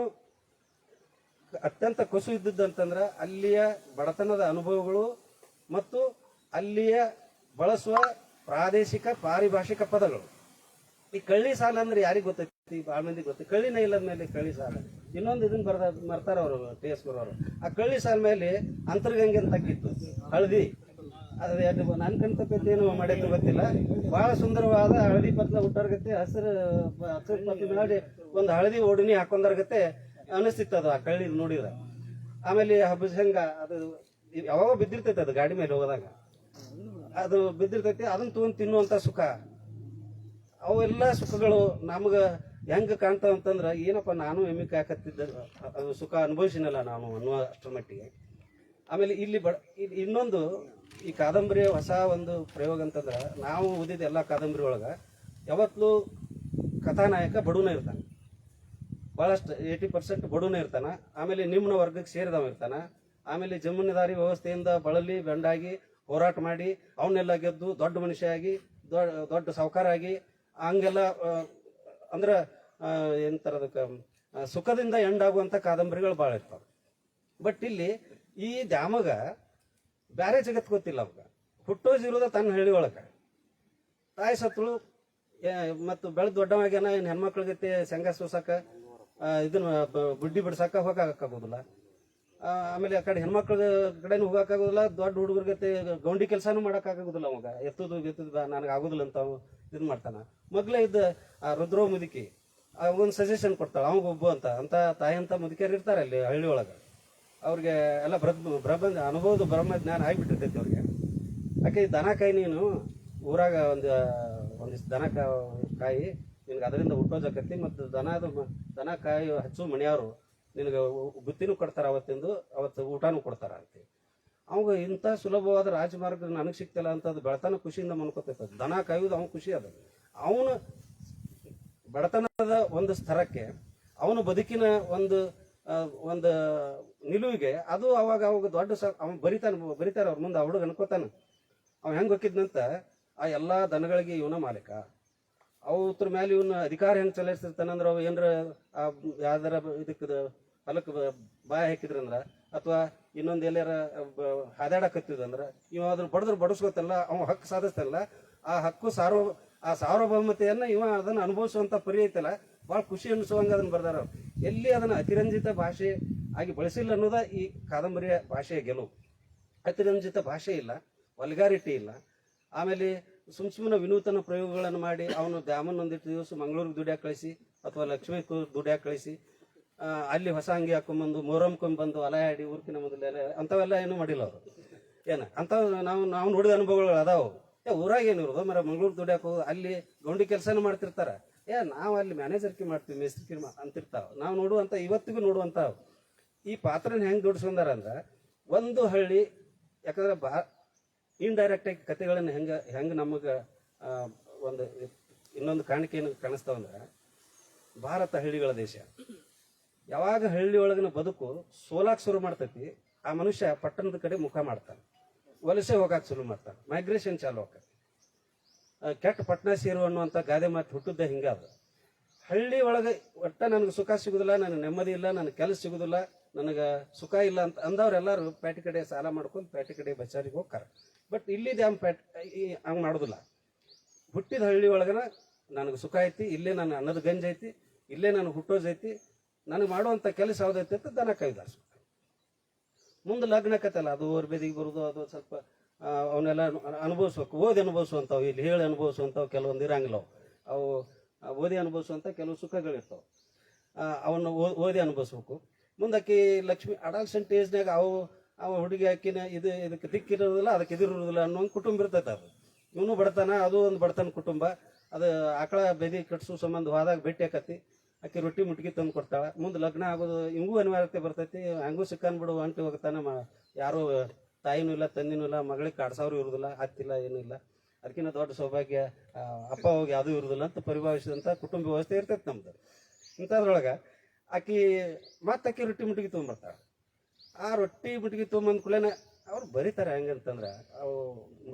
ಅತ್ಯಂತ ಕಸು ಇದ್ದದ್ದಂತಂದ್ರ ಅಲ್ಲಿಯ ಬಡತನದ ಅನುಭವಗಳು ಮತ್ತು ಅಲ್ಲಿಯ ಬಳಸುವ ಪ್ರಾದೇಶಿಕ ಪಾರಿಭಾಷಿಕ ಪದಗಳು. ಈ ಕಳ್ಳಿ ಸಾಲ ಅಂದ್ರೆ ಯಾರಿಗೆ ಗೊತ್ತೈತಿ? ಭಾಳ ಮಂದಿ ಗೊತ್ತೈತಿ? ಕಳ್ಳಿನ ಇಲ್ಲದ ಮೇಲೆ ಕಳ್ಳಿ ಸಾಲ. ಇನ್ನೊಂದು ಇದನ್ನ ಬರ್ದ ಮರ್ತಾರ ಅವರು ಟಿ ಎಸ್ ಆ ಕಳ್ಳಿ ಸಾಲ ಮೇಲೆ ಅಂತರ್ಗಂಗೆ ಅಂತ ಹಾಕಿತ್ತು ಹಳದಿ. ಅದು ನನ್ ಕಣ್ತಕ್ಕಂತ ಏನು ಮಾಡಿದ್ರು ಗೊತ್ತಿಲ್ಲ. ಬಹಳ ಸುಂದರವಾದ ಹಳದಿ ಪತ್ಲ ಹುಟ್ಟರ್ಗತ್ತೆ. ಹಸಿರು ಹಸಿರು ಪತ್ಲ ಮಾಡಿ ಒಂದು ಹಳದಿ ಓಡಿನಿ ಹಾಕೊಂಡರ್ಗತ್ತೆ ಅನಿಸ್ತಿತ್ತು ಅದು ಆ ಕಳ್ಳಿ ನೋಡಿದ ಆಮೇಲೆ ಹಬ್ಬಸಂಗ ಅದು ಯಾವಾಗ ಬಿದ್ದಿರ್ತೈತೆ ಅದು ಗಾಡಿ ಮೇಲೆ ಹೋದಾಗ ಅದು ಬಿದ್ದಿರ್ತೈತಿ ಅದನ್ನ ತಗೊಂಡ್ ತಿನ್ನುವಂತ ಸುಖ. ಅವೆಲ್ಲ ಸುಖಗಳು ನಮ್ಗೆ ಹೆಂಗ ಕಾಣ್ತಾವ ಅಂತಂದ್ರ ಏನಪ್ಪ ನಾನು ಹೆಮ್ಮೆ ಕಾಕತ್ತಿದ್ದ ಸುಖ ಅನುಭವಿಸಿನಲ್ಲ ನಾನು ಅನ್ನುವ ಅಷ್ಟರ ಮಟ್ಟಿಗೆ. ಆಮೇಲೆ ಇಲ್ಲಿ ಬಡ ಇನ್ನೊಂದು ಈ ಕಾದಂಬರಿಯ ಹೊಸ ಒಂದು ಪ್ರಯೋಗ ಅಂತಂದ್ರ ನಾವು ಓದಿದ ಎಲ್ಲ ಕಾದಂಬರಿ ಒಳಗ ಯಾವತ್ತೂ ಕಥಾನಾಯಕ ಬಡವನ ಇರ್ತಾನೆ. ಬಹಳಷ್ಟು ಏಯ್ಟಿ ಪರ್ಸೆಂಟ್ ಬಡವನ ಇರ್ತಾನೆ. ಆಮೇಲೆ ನಿಮ್ನ ವರ್ಗಕ್ಕೆ ಸೇರಿದವ ಇರ್ತಾನೆ. ಆಮೇಲೆ ಜಮೀನುದಾರಿ ವ್ಯವಸ್ಥೆಯಿಂದ ಬಳಲಿ ಬೆಂಡಾಗಿ ಹೋರಾಟ ಮಾಡಿ, ಅವನ್ನೆಲ್ಲ ಗೆದ್ದು ದೊಡ್ಡ ಮನುಷ್ಯ ಆಗಿ ದೊಡ್ಡ ದೊಡ್ಡ ಸಾವುಕಾರ ಆಗಿ ಹಂಗೆಲ್ಲ ಅಂದ್ರೆ ಏನಂತಾರೆ ಅದಕ್ಕೆ ಸುಖದಿಂದ ಸುಖದಿಂದ ಎಂಡಾಗುವಂಥ ಕಾದಂಬರಿಗಳು ಭಾಳ ಇರ್ತಾವ. ಬಟ್ ಇಲ್ಲಿ ಈ ದ್ಯಾಮಗ ಬೇರೆ ಜಗತ್ತು ಗೊತ್ತಿಲ್ಲ ಅವಾಗ. ಹುಟ್ಟೋಜಿರೋದ ತನ್ನ ಹಳ್ಳಿ ಒಳಗ. ತಾಯಿ ಸತ್ಳು ಮತ್ತು ಬೆಳೆದು ದೊಡ್ಡವಾಗ್ಯಾನ ಏನು ಹೆಣ್ಮಕ್ಳ ಶೇಂಗಾ ಸೋಸಾಕ ಆ, ಇದನ್ನ ಬುಡ್ಡಿ ಬಿಡ್ಸಾಕ ಹೋಗಾಕಾಗೋದಿಲ್ಲ ಆಮೇಲೆ ಆ ಕಡೆ ಹೆಣ್ಮಕ್ಳ ಕಡೆನೂ ಹೋಗಾಕಾಗೋದಿಲ್ಲ ದೊಡ್ಡ ಹುಡುಗರ್ಗತ್ತೆ ಗೌಂಡಿ ಕೆಲಸನೂ ಮಾಡೋಕ್ಕಾಗೋದಿಲ್ಲ ಅವಾಗ. ಎತ್ತದು ಎತ್ತದ ನನಗೆ ಆಗೋದಿಲ್ಲ ಅಂತ ಇದು ಮಾಡ್ತಾನ. ಮಗ್ಲೇ ಇದ್ದ ಆ ರುದ್ರೋ ಮುದುಕಿ ಒಂದು ಸಜೆಷನ್ ಕೊಡ್ತಾಳೆ ಒಬ್ಬ ಅಂತ. ಅಂತ ತಾಯಿ ಅಂತ ಮುದುಕಿಯರು ಇರ್ತಾರೆ ಅಲ್ಲಿ ಹಳ್ಳಿ ಒಳಗೆ. ಅವ್ರಿಗೆ ಎಲ್ಲ ಬ್ರಹ್ಮ ಬ್ರಹ್ಮ ಅನುಭವದ ಬ್ರಹ್ಮ ಜ್ಞಾನ ಆಗಿಬಿಟ್ಟಿರ್ತೈತಿ ಅವ್ರಿಗೆ. ಯಾಕೆ ದನ ಕಾಯಿ ನೀನು, ಊರಾಗ ಒಂದು, ಒಂದಿಷ್ಟು ದನ ಕಾಯಿ, ನಿನಗೆ ಅದರಿಂದ ಹುಟ್ಟೋಜಕತ್ತಿ ಮತ್ತು ದನದ ದನ ಕಾಯಿ ಹಚ್ಚು ಮನೆಯವರು, ನಿನಗೆ ಬುತ್ತಿನೂ ಕೊಡ್ತಾರೆ ಅವತ್ತಿಂದು, ಅವತ್ತು ಊಟನೂ ಕೊಡ್ತಾರೆ ಅಂತ. ಅವಾಗ ಇಂಥ ಸುಲಭವಾದ ರಾಜಮಾರ್ಗ ನನಗೆ ಸಿಗ್ತಿಲ್ಲ ಅಂತ ಅದು ಬೆಳತನ ಖುಷಿಯಿಂದ ಮನ್ಕೋತೈತೆ. ದನ ಕಾಯುವುದು ಅವನು ಖುಷಿ ಅದ. ಅವನು ಬಡತನದ ಒಂದು ಸ್ತರಕ್ಕೆ ಅವನು ಬದುಕಿನ ಒಂದು ಒಂದು ನಿಲುವಿಗೆ ಅದು ಅವಾಗ ಅವಾಗ ದೊಡ್ಡ ಸ ಅವ್ನು ಬರಿತಾನೆ, ಬರಿತಾರೆ ಅವ್ರ ಮುಂದೆ, ಆ ಹುಡುಗ ಅನ್ಕೋತಾನ. ಅವ ಹೆಂಗ್ ಹೋಗಿದ್ನಂತ ಆ ಎಲ್ಲಾ ದನಗಳಿಗೆ ಇವನ ಮಾಲೀಕ. ಅವ್ರ ಮೇಲೆ ಇವನ ಅಧಿಕಾರ ಹೆಂಗ್ ಚಲಾಯಿಸ್ತಿರ್ತಾನಂದ್ರ ಅವ ಏನ್ರ, ಆ, ಯಾವ್ದಾರ ಇದಕ್ಕೆ ಹೊಲಕ್ಕೆ ಬಾಯ ಹಾಕಿದ್ರಂದ್ರ, ಅಥವಾ ಇನ್ನೊಂದ್ ಎಲ್ಲಾರ ಹಾದಾಡಕತ್ತಿದಂದ್ರೆ ಇವ ಅದ್ರ ಬಡದ್ರ ಬಡಸ್ಕೊತಲ್ಲ, ಅವ ಹಕ್ಕು ಸಾಧಿಸ್ತಲ್ಲ, ಆ ಹಕ್ಕು ಸಾರ್ವ, ಆ ಸಾರ್ವಭೌಮತೆಯನ್ನು ಇವ ಅದನ್ನ ಅನುಭವಿಸುವಂತ ಪರಿ ಐತಲ್ಲ ಬಹಳ ಖುಷಿ ಅನಿಸುವಂಗ ಅದನ್ನ ಬರ್ದಾರ ಎಲ್ಲಿ ಅದನ್ನ ಅತಿರಂಜಿತ ಭಾಷೆ ಆಗಿ ಬಳಸಿಲ್ಲ ಅನ್ನೋದ ಈ ಕಾದಂಬರಿಯ ಭಾಷೆಯ ಗೆಲುವು. ಅತಿರಂಜಿತ ಭಾಷೆ ಇಲ್ಲ, ವಲ್ಗಾರಿಟಿ ಇಲ್ಲ. ಆಮೇಲೆ ಸುಮ್ ಸುಮ್ಮನೆ ವಿನೂತನ ಪ್ರಯೋಗಗಳನ್ನು ಮಾಡಿ, ಅವನು ದ್ಯಾಮನ್ ಒಂದಿಟ್ಟು ದಿವಸ ಮಂಗಳೂರಿಗೆ ದುಡ್ಯಾಕ್ ಕಳಿಸಿ, ಅಥವಾ ಲಕ್ಷ್ಮೀ ದುಡ್ಯಾಕ್ ಕಳಿಸಿ ಅಲ್ಲಿ ಹೊಸ ಅಂಗಿ ಹಾಕೊಂಡ್ಬಂದು ಮೊಹರಂಕೊಂಡ್ ಬಂದು ಅಲ ಆಡಿ ಊರ್ಕಿನ ಮೊದಲೆಲ್ಲ ಅಂಥವೆಲ್ಲ ಏನು ಮಾಡಿಲ್ಲ ಅವರು. ಏನು? ಅಂತ ನಾವು ನಾವು ನೋಡಿದ ಅನುಭವಗಳು ಅದಾವು. ಏ, ಊರಾಗ ಏನು ಇರೋದು? ಮರ ಮಂಗಳೂರು ದುಡ್ಯಾಕ, ಅಲ್ಲಿ ಗೌಂಡಿ ಕೆಲಸನೂ ಮಾಡ್ತಿರ್ತಾರೆ. ಏ, ನಾವು ಅಲ್ಲಿ ಮ್ಯಾನೇಜರ್ಕಿ ಮಾಡ್ತೀವಿ ಮೇಸ್ತ್ರಿಕಿ ಅಂತಿರ್ತಾವ. ನಾವು ನೋಡುವಂಥ ಇವತ್ತಿಗೂ ನೋಡುವಂಥವು ಈ ಪಾತ್ರನ ಹೆಂಗೆ ಜೋಡಿಸ್ಕೊಂಡಾರ ಅಂದ್ರ, ಒಂದು ಹಳ್ಳಿ, ಯಾಕಂದ್ರೆ ಬಾ ಇಂಡೈರೆಕ್ಟ್ ಆಗಿ ಕತೆಗಳನ್ನ ಹೆಂಗೆ, ಹೆಂಗ ನಮಗ ಒಂದು, ಇನ್ನೊಂದು ಕಾಣಿಕೆ ಏನು ಕಾಣಿಸ್ತಾವಂದ್ರ, ಭಾರತ ಹಳ್ಳಿಗಳ ದೇಶ. ಯಾವಾಗ ಹಳ್ಳಿ ಒಳಗಿನ ಬದುಕು ಸೋಲಾಕ್ ಶುರು ಮಾಡ್ತೈತಿ, ಆ ಮನುಷ್ಯ ಪಟ್ಟಣದ ಕಡೆ ಮುಖ ಮಾಡ್ತಾನೆ. ವಲಸೆ ಹೋಗಾಕ ಶುರು ಮಾಡ್ತಾನೆ. ಮೈಗ್ರೇಷನ್ ಚಾಲು ಆಕತಿ. ಕೆಟ್ಟ ಪಟ್ಟಣ ಸೇರು ಅನ್ನುವಂಥ ಗಾದೆ ಮಾತು ಹುಟ್ಟಿದ್ದ ಹಿಂಗಾದ ಹಳ್ಳಿ ಒಳಗೆ ಒಟ್ಟ ನನಗೆ ಸುಖ ಸಿಗುದಿಲ್ಲ ನನಗೆ ನೆಮ್ಮದಿ ಇಲ್ಲ ನನಗೆ ಕೆಲಸ ಸಿಗುದಿಲ್ಲ, ನನಗೆ ಸುಖ ಇಲ್ಲ ಅಂತ ಅಂದವ್ರೆಲ್ಲರೂ ಪ್ಯಾಟಿ ಕಡೆ ಸಾಲ ಮಾಡ್ಕೊಂಡು ಪ್ಯಾಟಿ ಕಡೆ ಬಚಾರಿಗೆ ಹೋಗ್ತಾರೆ. ಬಟ್ ಇಲ್ಲಿದೆ ಹಂಗೆ ಪ್ಯಾಟ್ ಹಂಗೆ ಮಾಡೋದಿಲ್ಲ. ಹುಟ್ಟಿದ ಹಳ್ಳಿ ಒಳಗನ ನನಗೆ ಸುಖ ಐತಿ, ಇಲ್ಲೇ ನನ್ನ ಅನ್ನದ ಗಂಜ್ ಐತಿ, ಇಲ್ಲೇ ನನಗೆ ಹುಟ್ಟೋಜ್ ಐತಿ ನನಗೆ ಮಾಡುವಂಥ ಕೆಲಸ ಯಾವ್ದೈತಿ ಅಂತ ದನ ಕಾಯ್ದಾರ ಮುಂದೆ ಲಗ್ನಕ್ಕತ್ತಲ್ಲ ಅದು ಓರ್ ಬೆದಿಗೆ ಬರೋದು, ಅದು ಸ್ವಲ್ಪ ಅವನ್ನೆಲ್ಲ ಅನುಭವಿಸ್ಬೇಕು. ಓದಿ ಅನುಭವಿಸುವಂಥವು, ಇಲ್ಲಿ ಹೇಳಿ ಅನುಭವಿಸುವಂಥವು ಕೆಲವೊಂದು ಇರಂಗಿಲ್ಲ ಅವು. ಓದಿ ಅನುಭವಿಸುವಂಥ ಕೆಲವು ಸುಖಗಳಿರ್ತಾವೆ. ಅವನ್ನ ಓದಿ ಅನುಭವಿಸ್ಬೇಕು. ಮುಂದಕ್ಕೆ ಲಕ್ಷ್ಮಿ, ಅಡಾಲ್ಸೆಂಟ್ ಏಜ್ನಾಗ ಅವು, ಅವ ಹುಡುಗಿ ಹಾಕಿನ ಇದು, ಇದಕ್ಕೆ ದಿಕ್ಕಿರೋದಿಲ್ಲ, ಅದಕ್ಕೆ ಇದಿರೋದಿಲ್ಲ ಅನ್ನೋ ಒಂದು ಕುಟುಂಬ ಇರ್ತೈತೆ ಅದು. ಇವನು ಬಡತನ, ಅದು ಒಂದು ಬಡತನ ಕುಟುಂಬ. ಅದು ಆಕಳ ಬೆದಿ ಕಟ್ಸೋ ಸಂಬಂಧ ಹೋದಾಗ ಭೇಟಿ ಆಕತಿ ಆಕೆ ರೊಟ್ಟಿ ಮುಟ್ಗಿ ತಂದು ಕೊಡ್ತಾಳ. ಮುಂದೆ ಲಗ್ನ ಆಗೋದು ಹಿಂಗೂ ಅನಿವಾರ್ಯತೆ ಬರ್ತೈತಿ. ಹಂಗೂ ಸಿಕ್ಕನ್ ಬಿಡು ಅಂಟಿ ಹೋಗ್ತಾನೆ ಮ ಯಾರು ತಾಯಿನೂ ಇಲ್ಲ, ತಂದಿನೂ ಇಲ್ಲ, ಮಗಳಿಗೆ ಕಾಡ್ಸೋರು ಇರುದಿಲ್ಲ ಹತ್ತಿಲ್ಲ ಏನೂ ಇಲ್ಲ. ಅದಕ್ಕಿಂತ ದೊಡ್ಡ ಸೌಭಾಗ್ಯ ಅಪ್ಪ ಹೋಗಿ ಯಾವುದೂ ಇರುದಿಲ್ಲ ಅಂತ ಪರಿಭಾವಿಸಿದಂಥ ಕುಟುಂಬ ವ್ಯವಸ್ಥೆ ಇರ್ತೈತೆ ನಮ್ದು. ಇಂಥದ್ರೊಳಗೆ ಆಕಿ ಮತ್ತೆ ಆಕಿ ರೊಟ್ಟಿ ಮುಟ್ಗಿ ತೊಗೊಂಬರ್ತಾಳೆ ಆ ರೊಟ್ಟಿ ಮುಟ್ಗಿ ತೊಗೊಂಬಂದ ಕೂಡಲೇ ಅವ್ರು ಬರೀತಾರೆ ಹೆಂಗಂತಂದ್ರೆ, ಅವು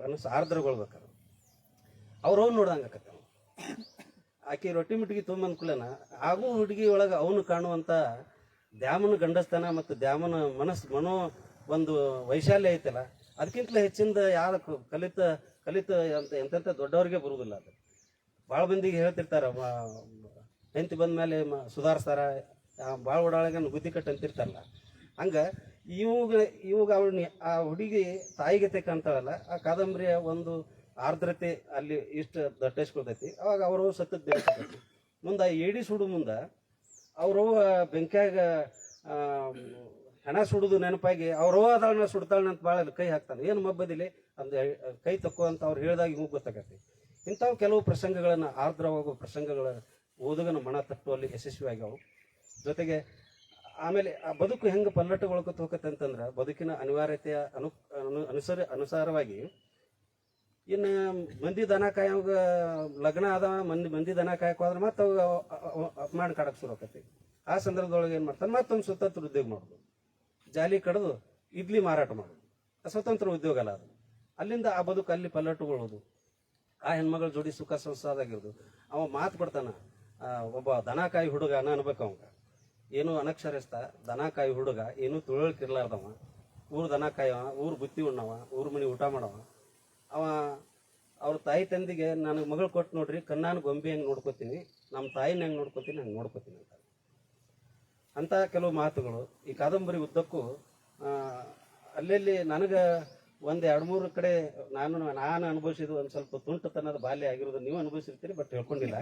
ಮನಸ್ಸು ಆರ್ದ್ರಗೊಳ್ಬೇಕಾರೆ ಅವ್ರು ಅವ್ನು. ನೋಡ್ದಂಗೆ ಆಕತ್ತೆ. ಆಕಿ ರೊಟ್ಟಿ ಮುಟ್ಟಿಗೆ ತೊಗೊಂಬಂದ ಆಗು ಹುಡುಗಿ ಒಳಗೆ ಅವನು ಕಾಣುವಂಥ ದ್ಯಾಮನ ಗಂಡಸ್ತನ ಮತ್ತು ದ್ಯಾಮನ ಮನಸ್ಸು ಮನೋ ಒಂದು ವೈಶಾಲ್ಯ ಐತಲ್ಲ, ಅದಕ್ಕಿಂತಲೂ ಹೆಚ್ಚಿಂದ ಯಾರ ಕಲಿತ ಕಲಿತ ಅಂತ ಎಂತೆಂಥ ದೊಡ್ಡವ್ರಿಗೆ ಬರುವುದಿಲ್ಲ ಅದು. ಭಾಳ ಮಂದಿಗೆ ಹೇಳ್ತಿರ್ತಾರ ಹೆಂಡತಿ ಬಂದ ಮೇಲೆ ಸುಧಾರಿಸ್ತಾರ ಭಾಳ ಓಡಾಳಗ ಬುದ್ಧಿ ಕಟ್ಟು ಅಂತಿರ್ತಾರಲ್ಲ. ಹಂಗ ಇವಾಗ ಇವಾಗ ಅವಳು ಆ ಹುಡುಗಿ ತಾಯಿಗತೆ ಕಾಣ್ತಾಳಲ್ಲ ಆ ಕಾದಂಬರಿಯ ಒಂದು ಆರ್ದ್ರತೆ ಅಲ್ಲಿ ಇಷ್ಟು ದಟ್ಟೈಸ್ಕೊಳ್ತೈತಿ. ಅವಾಗ ಅವರು ಸತ್ಯದ ದೇವಸ್ಥಾನ ಮುಂದೆ ಏಡಿ ಸುಡು ಮುಂದೆ ಅವರು ಬೆಂಕಿಯಾಗ ಹೆಣ ಸುಡುದು ನೆನಪಾಗಿ ಅವರು ಅದಾಳನ್ನ ಸುಡ್ತಾಳನ್ನ ಅಂತ ಭಾಳ ಕೈ ಹಾಕ್ತಾನೆ. ಏನು ಮಬ್ಬದಿಲಿ ಅಂದ ಕೈ ತಕ್ಕೋ ಅಂತ ಅವ್ರು ಹೇಳಿದಾಗ ಇವು ಗೊತ್ತಾಗತ್ತೆ. ಇಂಥವು ಕೆಲವು ಪ್ರಸಂಗಗಳನ್ನು ಆರ್ದ್ರವಾಗುವ ಪ್ರಸಂಗಗಳ ಓದುಗನ ಮನ ತಟ್ಟುವಲ್ಲಿ ಯಶಸ್ವಿ ಆಗ್ಯಾವು ಜೊತೆಗೆ ಆಮೇಲೆ ಆ ಬದುಕು ಹೆಂಗೆ ಪಲ್ಲಟಗೊಳ್ಕೊತ ಹೋಗತ್ತೆ ಅಂತಂದ್ರೆ, ಬದುಕಿನ ಅನಿವಾರ್ಯತೆಯ ಅನು, ಅನುಸರ, ಅನುಸಾರವಾಗಿ ಇನ್ನು ಮಂದಿ ದನ ಕಾಯೋಗ ಲಗ್ನ ಆದ ಮಂದಿ ಮಂದಿ ದನ ಕಾಯಕ್ ಹೋದ್ರೆ ಮತ್ತೆ ಅವಾಗ ಅಪಮಾನ ಕಾಡಕ್ಕೆ ಶುರು ಆಕತಿ ಆ ಸಂದರ್ಭದೊಳಗೆ ಏನು ಮಾಡ್ತಾನೆ? ಮತ್ತೊಂದು ಸ್ವತಂತ್ರ ಉದ್ಯೋಗ ಮಾಡೋದು ಜಾಲಿ ಕಡ್ದು ಇಡ್ಲಿ ಮಾರಾಟ ಮಾಡೋದು ಸ್ವತಂತ್ರ ಉದ್ಯೋಗ ಅಲ್ಲ ಅದು. ಅಲ್ಲಿಂದ ಆ ಬದುಕು ಅಲ್ಲಿ ಪಲ್ಲಟುಗೊಳ್ಳೋದು ಆ ಹೆಣ್ಮಗಳ ಜೋಡಿ ಸುಖ ಸಂಸಾರದಾಗಿರೋದು. ಅವ ಮಾತು ಕೊಡ್ತಾನ ಆ, ಒಬ್ಬ ದನ ಕಾಯಿ ಹುಡುಗ ಅನ್ಬೇಕು ಅವಂಗ. ಏನು ದನ ಕಾಯಿ ಹುಡುಗ ಏನು ತುಳಕಿರ್ಲಾರ್ದವ ಊರು ದನ ಕಾಯವ ಊರು ಬುತ್ತಿ ಉಣ್ಣವ ಊರು ಮನೆ ಊಟ ಮಾಡವ. ಅವ ಅವ್ರ ತಾಯಿ ತಂದಿಗೆ ನನಗೆ ಮಗಳು ಕೊಟ್ಟು ನೋಡ್ರಿ, ಕಣ್ಣಾನ ಗೊಂಬೆ ಹೆಂಗೆ ನೋಡ್ಕೋತೀನಿ ನಮ್ಮ ತಾಯಿನ ಹೆಂಗೆ ನೋಡ್ಕೋತೀನಿ, ಹಂಗೆ ನೋಡ್ಕೋತೀನಿ ಅಂತ. ಅಂತ ಕೆಲವು ಮಾತುಗಳು. ಈ ಕಾದಂಬರಿ ಉದ್ದಕ್ಕೂ ಅಲ್ಲೆಲ್ಲಿ ನನಗೆ ಒಂದು ಎರಡು ಮೂರು ಕಡೆ ನಾನು ನಾನು ಅನುಭವಿಸಿದ್ದು ಒಂದು ಸ್ವಲ್ಪ ತುಂಟತನದ ಬಾಲ್ಯ ಆಗಿರೋದು ನೀವು ಅನುಭವಿಸಿರ್ತೀರಿ, ಬಟ್ ಹೇಳ್ಕೊಂಡಿಲ್ಲ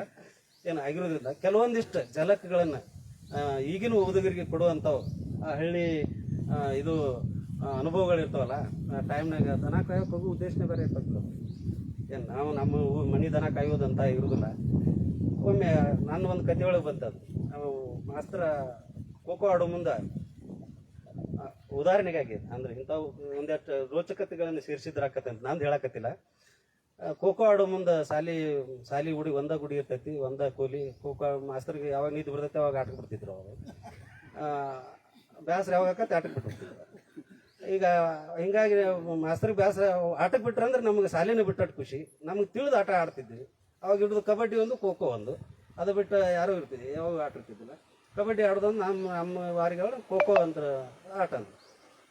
ಏನು ಆಗಿರೋದ್ರಿಂದ ಕೆಲವೊಂದಿಷ್ಟು ಜಲಕಗಳನ್ನು ಈಗಿನ ಓದುಗರಿಗೆ ಕೊಡುವಂಥವು, ಆ ಹಳ್ಳಿ ಇದು ಅನುಭವಗಳಿರ್ತಾವಲ್ಲ ಆ ಟೈಮ್ನಾಗ ದನ ಕಾಯೋಕೆ ಹೋಗೋ ಉದ್ದೇಶನೇ ಬೇರೆ ಇರ್ತದೆ ಏನು ನಾವು ನಮ್ಮ ಮನೆ ದನ ಕಾಯೋದಂತ ಇರುವುದಿಲ್ಲ ಒಮ್ಮೆ ನನ್ನ ಒಂದು ಕತೆ ಒಳಗೆ ಬಂತದ್ದು ನಾವು ಮಾಸ್ತರ ಖೋಖೋ ಆಡೋ ಮುಂದೆ ಉದಾಹರಣೆಗಾಗಿ, ಅಂದ್ರೆ ಇಂಥವು ಒಂದಷ್ಟು ರೋಚಕತೆಗಳನ್ನು ಸೇರಿಸಿದ್ರಾಕತ್ತೆ ಅಂತ ನಾನು ಹೇಳಕತ್ತಿಲ್ಲ. ಖೋಖೋ ಆಡೋ ಮುಂದೆ ಸಾಲಿ ಸಾಲಿ ಗುಡಿ ಒಂದ ಗುಡಿ ಇರ್ತೈತಿ, ಒಂದ ಕೂಲಿ, ಖೋಖೋ ಮಾಸ್ತರ್ಗೆ ಯಾವಾಗ ನೀತಿ ಬರ್ತೈತಿ ಅವಾಗ ಆಟ ಬಿಡ್ತಿದ್ರು ಅವರು. ಬೇಸರ ಯಾವಾಗ ಆಕತ್ತೆ ಆಟಕ್ಕೆ ಬಿಟ್ಬಿಡ್ತಿದ್ರು ಈಗ ಹಿಂಗಾಗಿ ಮಾಸ್ತರ್ ಬ್ಯಾಸ ಆಟಕ್ಕೆ ಬಿಟ್ರೆ ಅಂದ್ರೆ ನಮ್ಗೆ ಶಾಲೆನೇ ಬಿಟ್ಟಟ್ಟು ಖುಷಿ. ನಮ್ಗೆ ತಿಳಿದು ಆಟ ಆಡ್ತಿದ್ವಿ. ಅವಾಗ ಹಿಡಿದು ಕಬಡ್ಡಿ ಒಂದು, ಖೋ ಒಂದು. ಅದು ಬಿಟ್ಟು ಯಾರೂ ಇರ್ತಿದ್ವಿ ಯಾವಾಗ ಆಟ ಇರ್ತಿದ್ದಿಲ್ಲ. ಕಬಡ್ಡಿ ಆಡೋದೊಂದು ನಮ್ಮ ನಮ್ಮ ವಾರಿಗಳು ಖೋ ಅಂತ ಆಟ ಅಂತ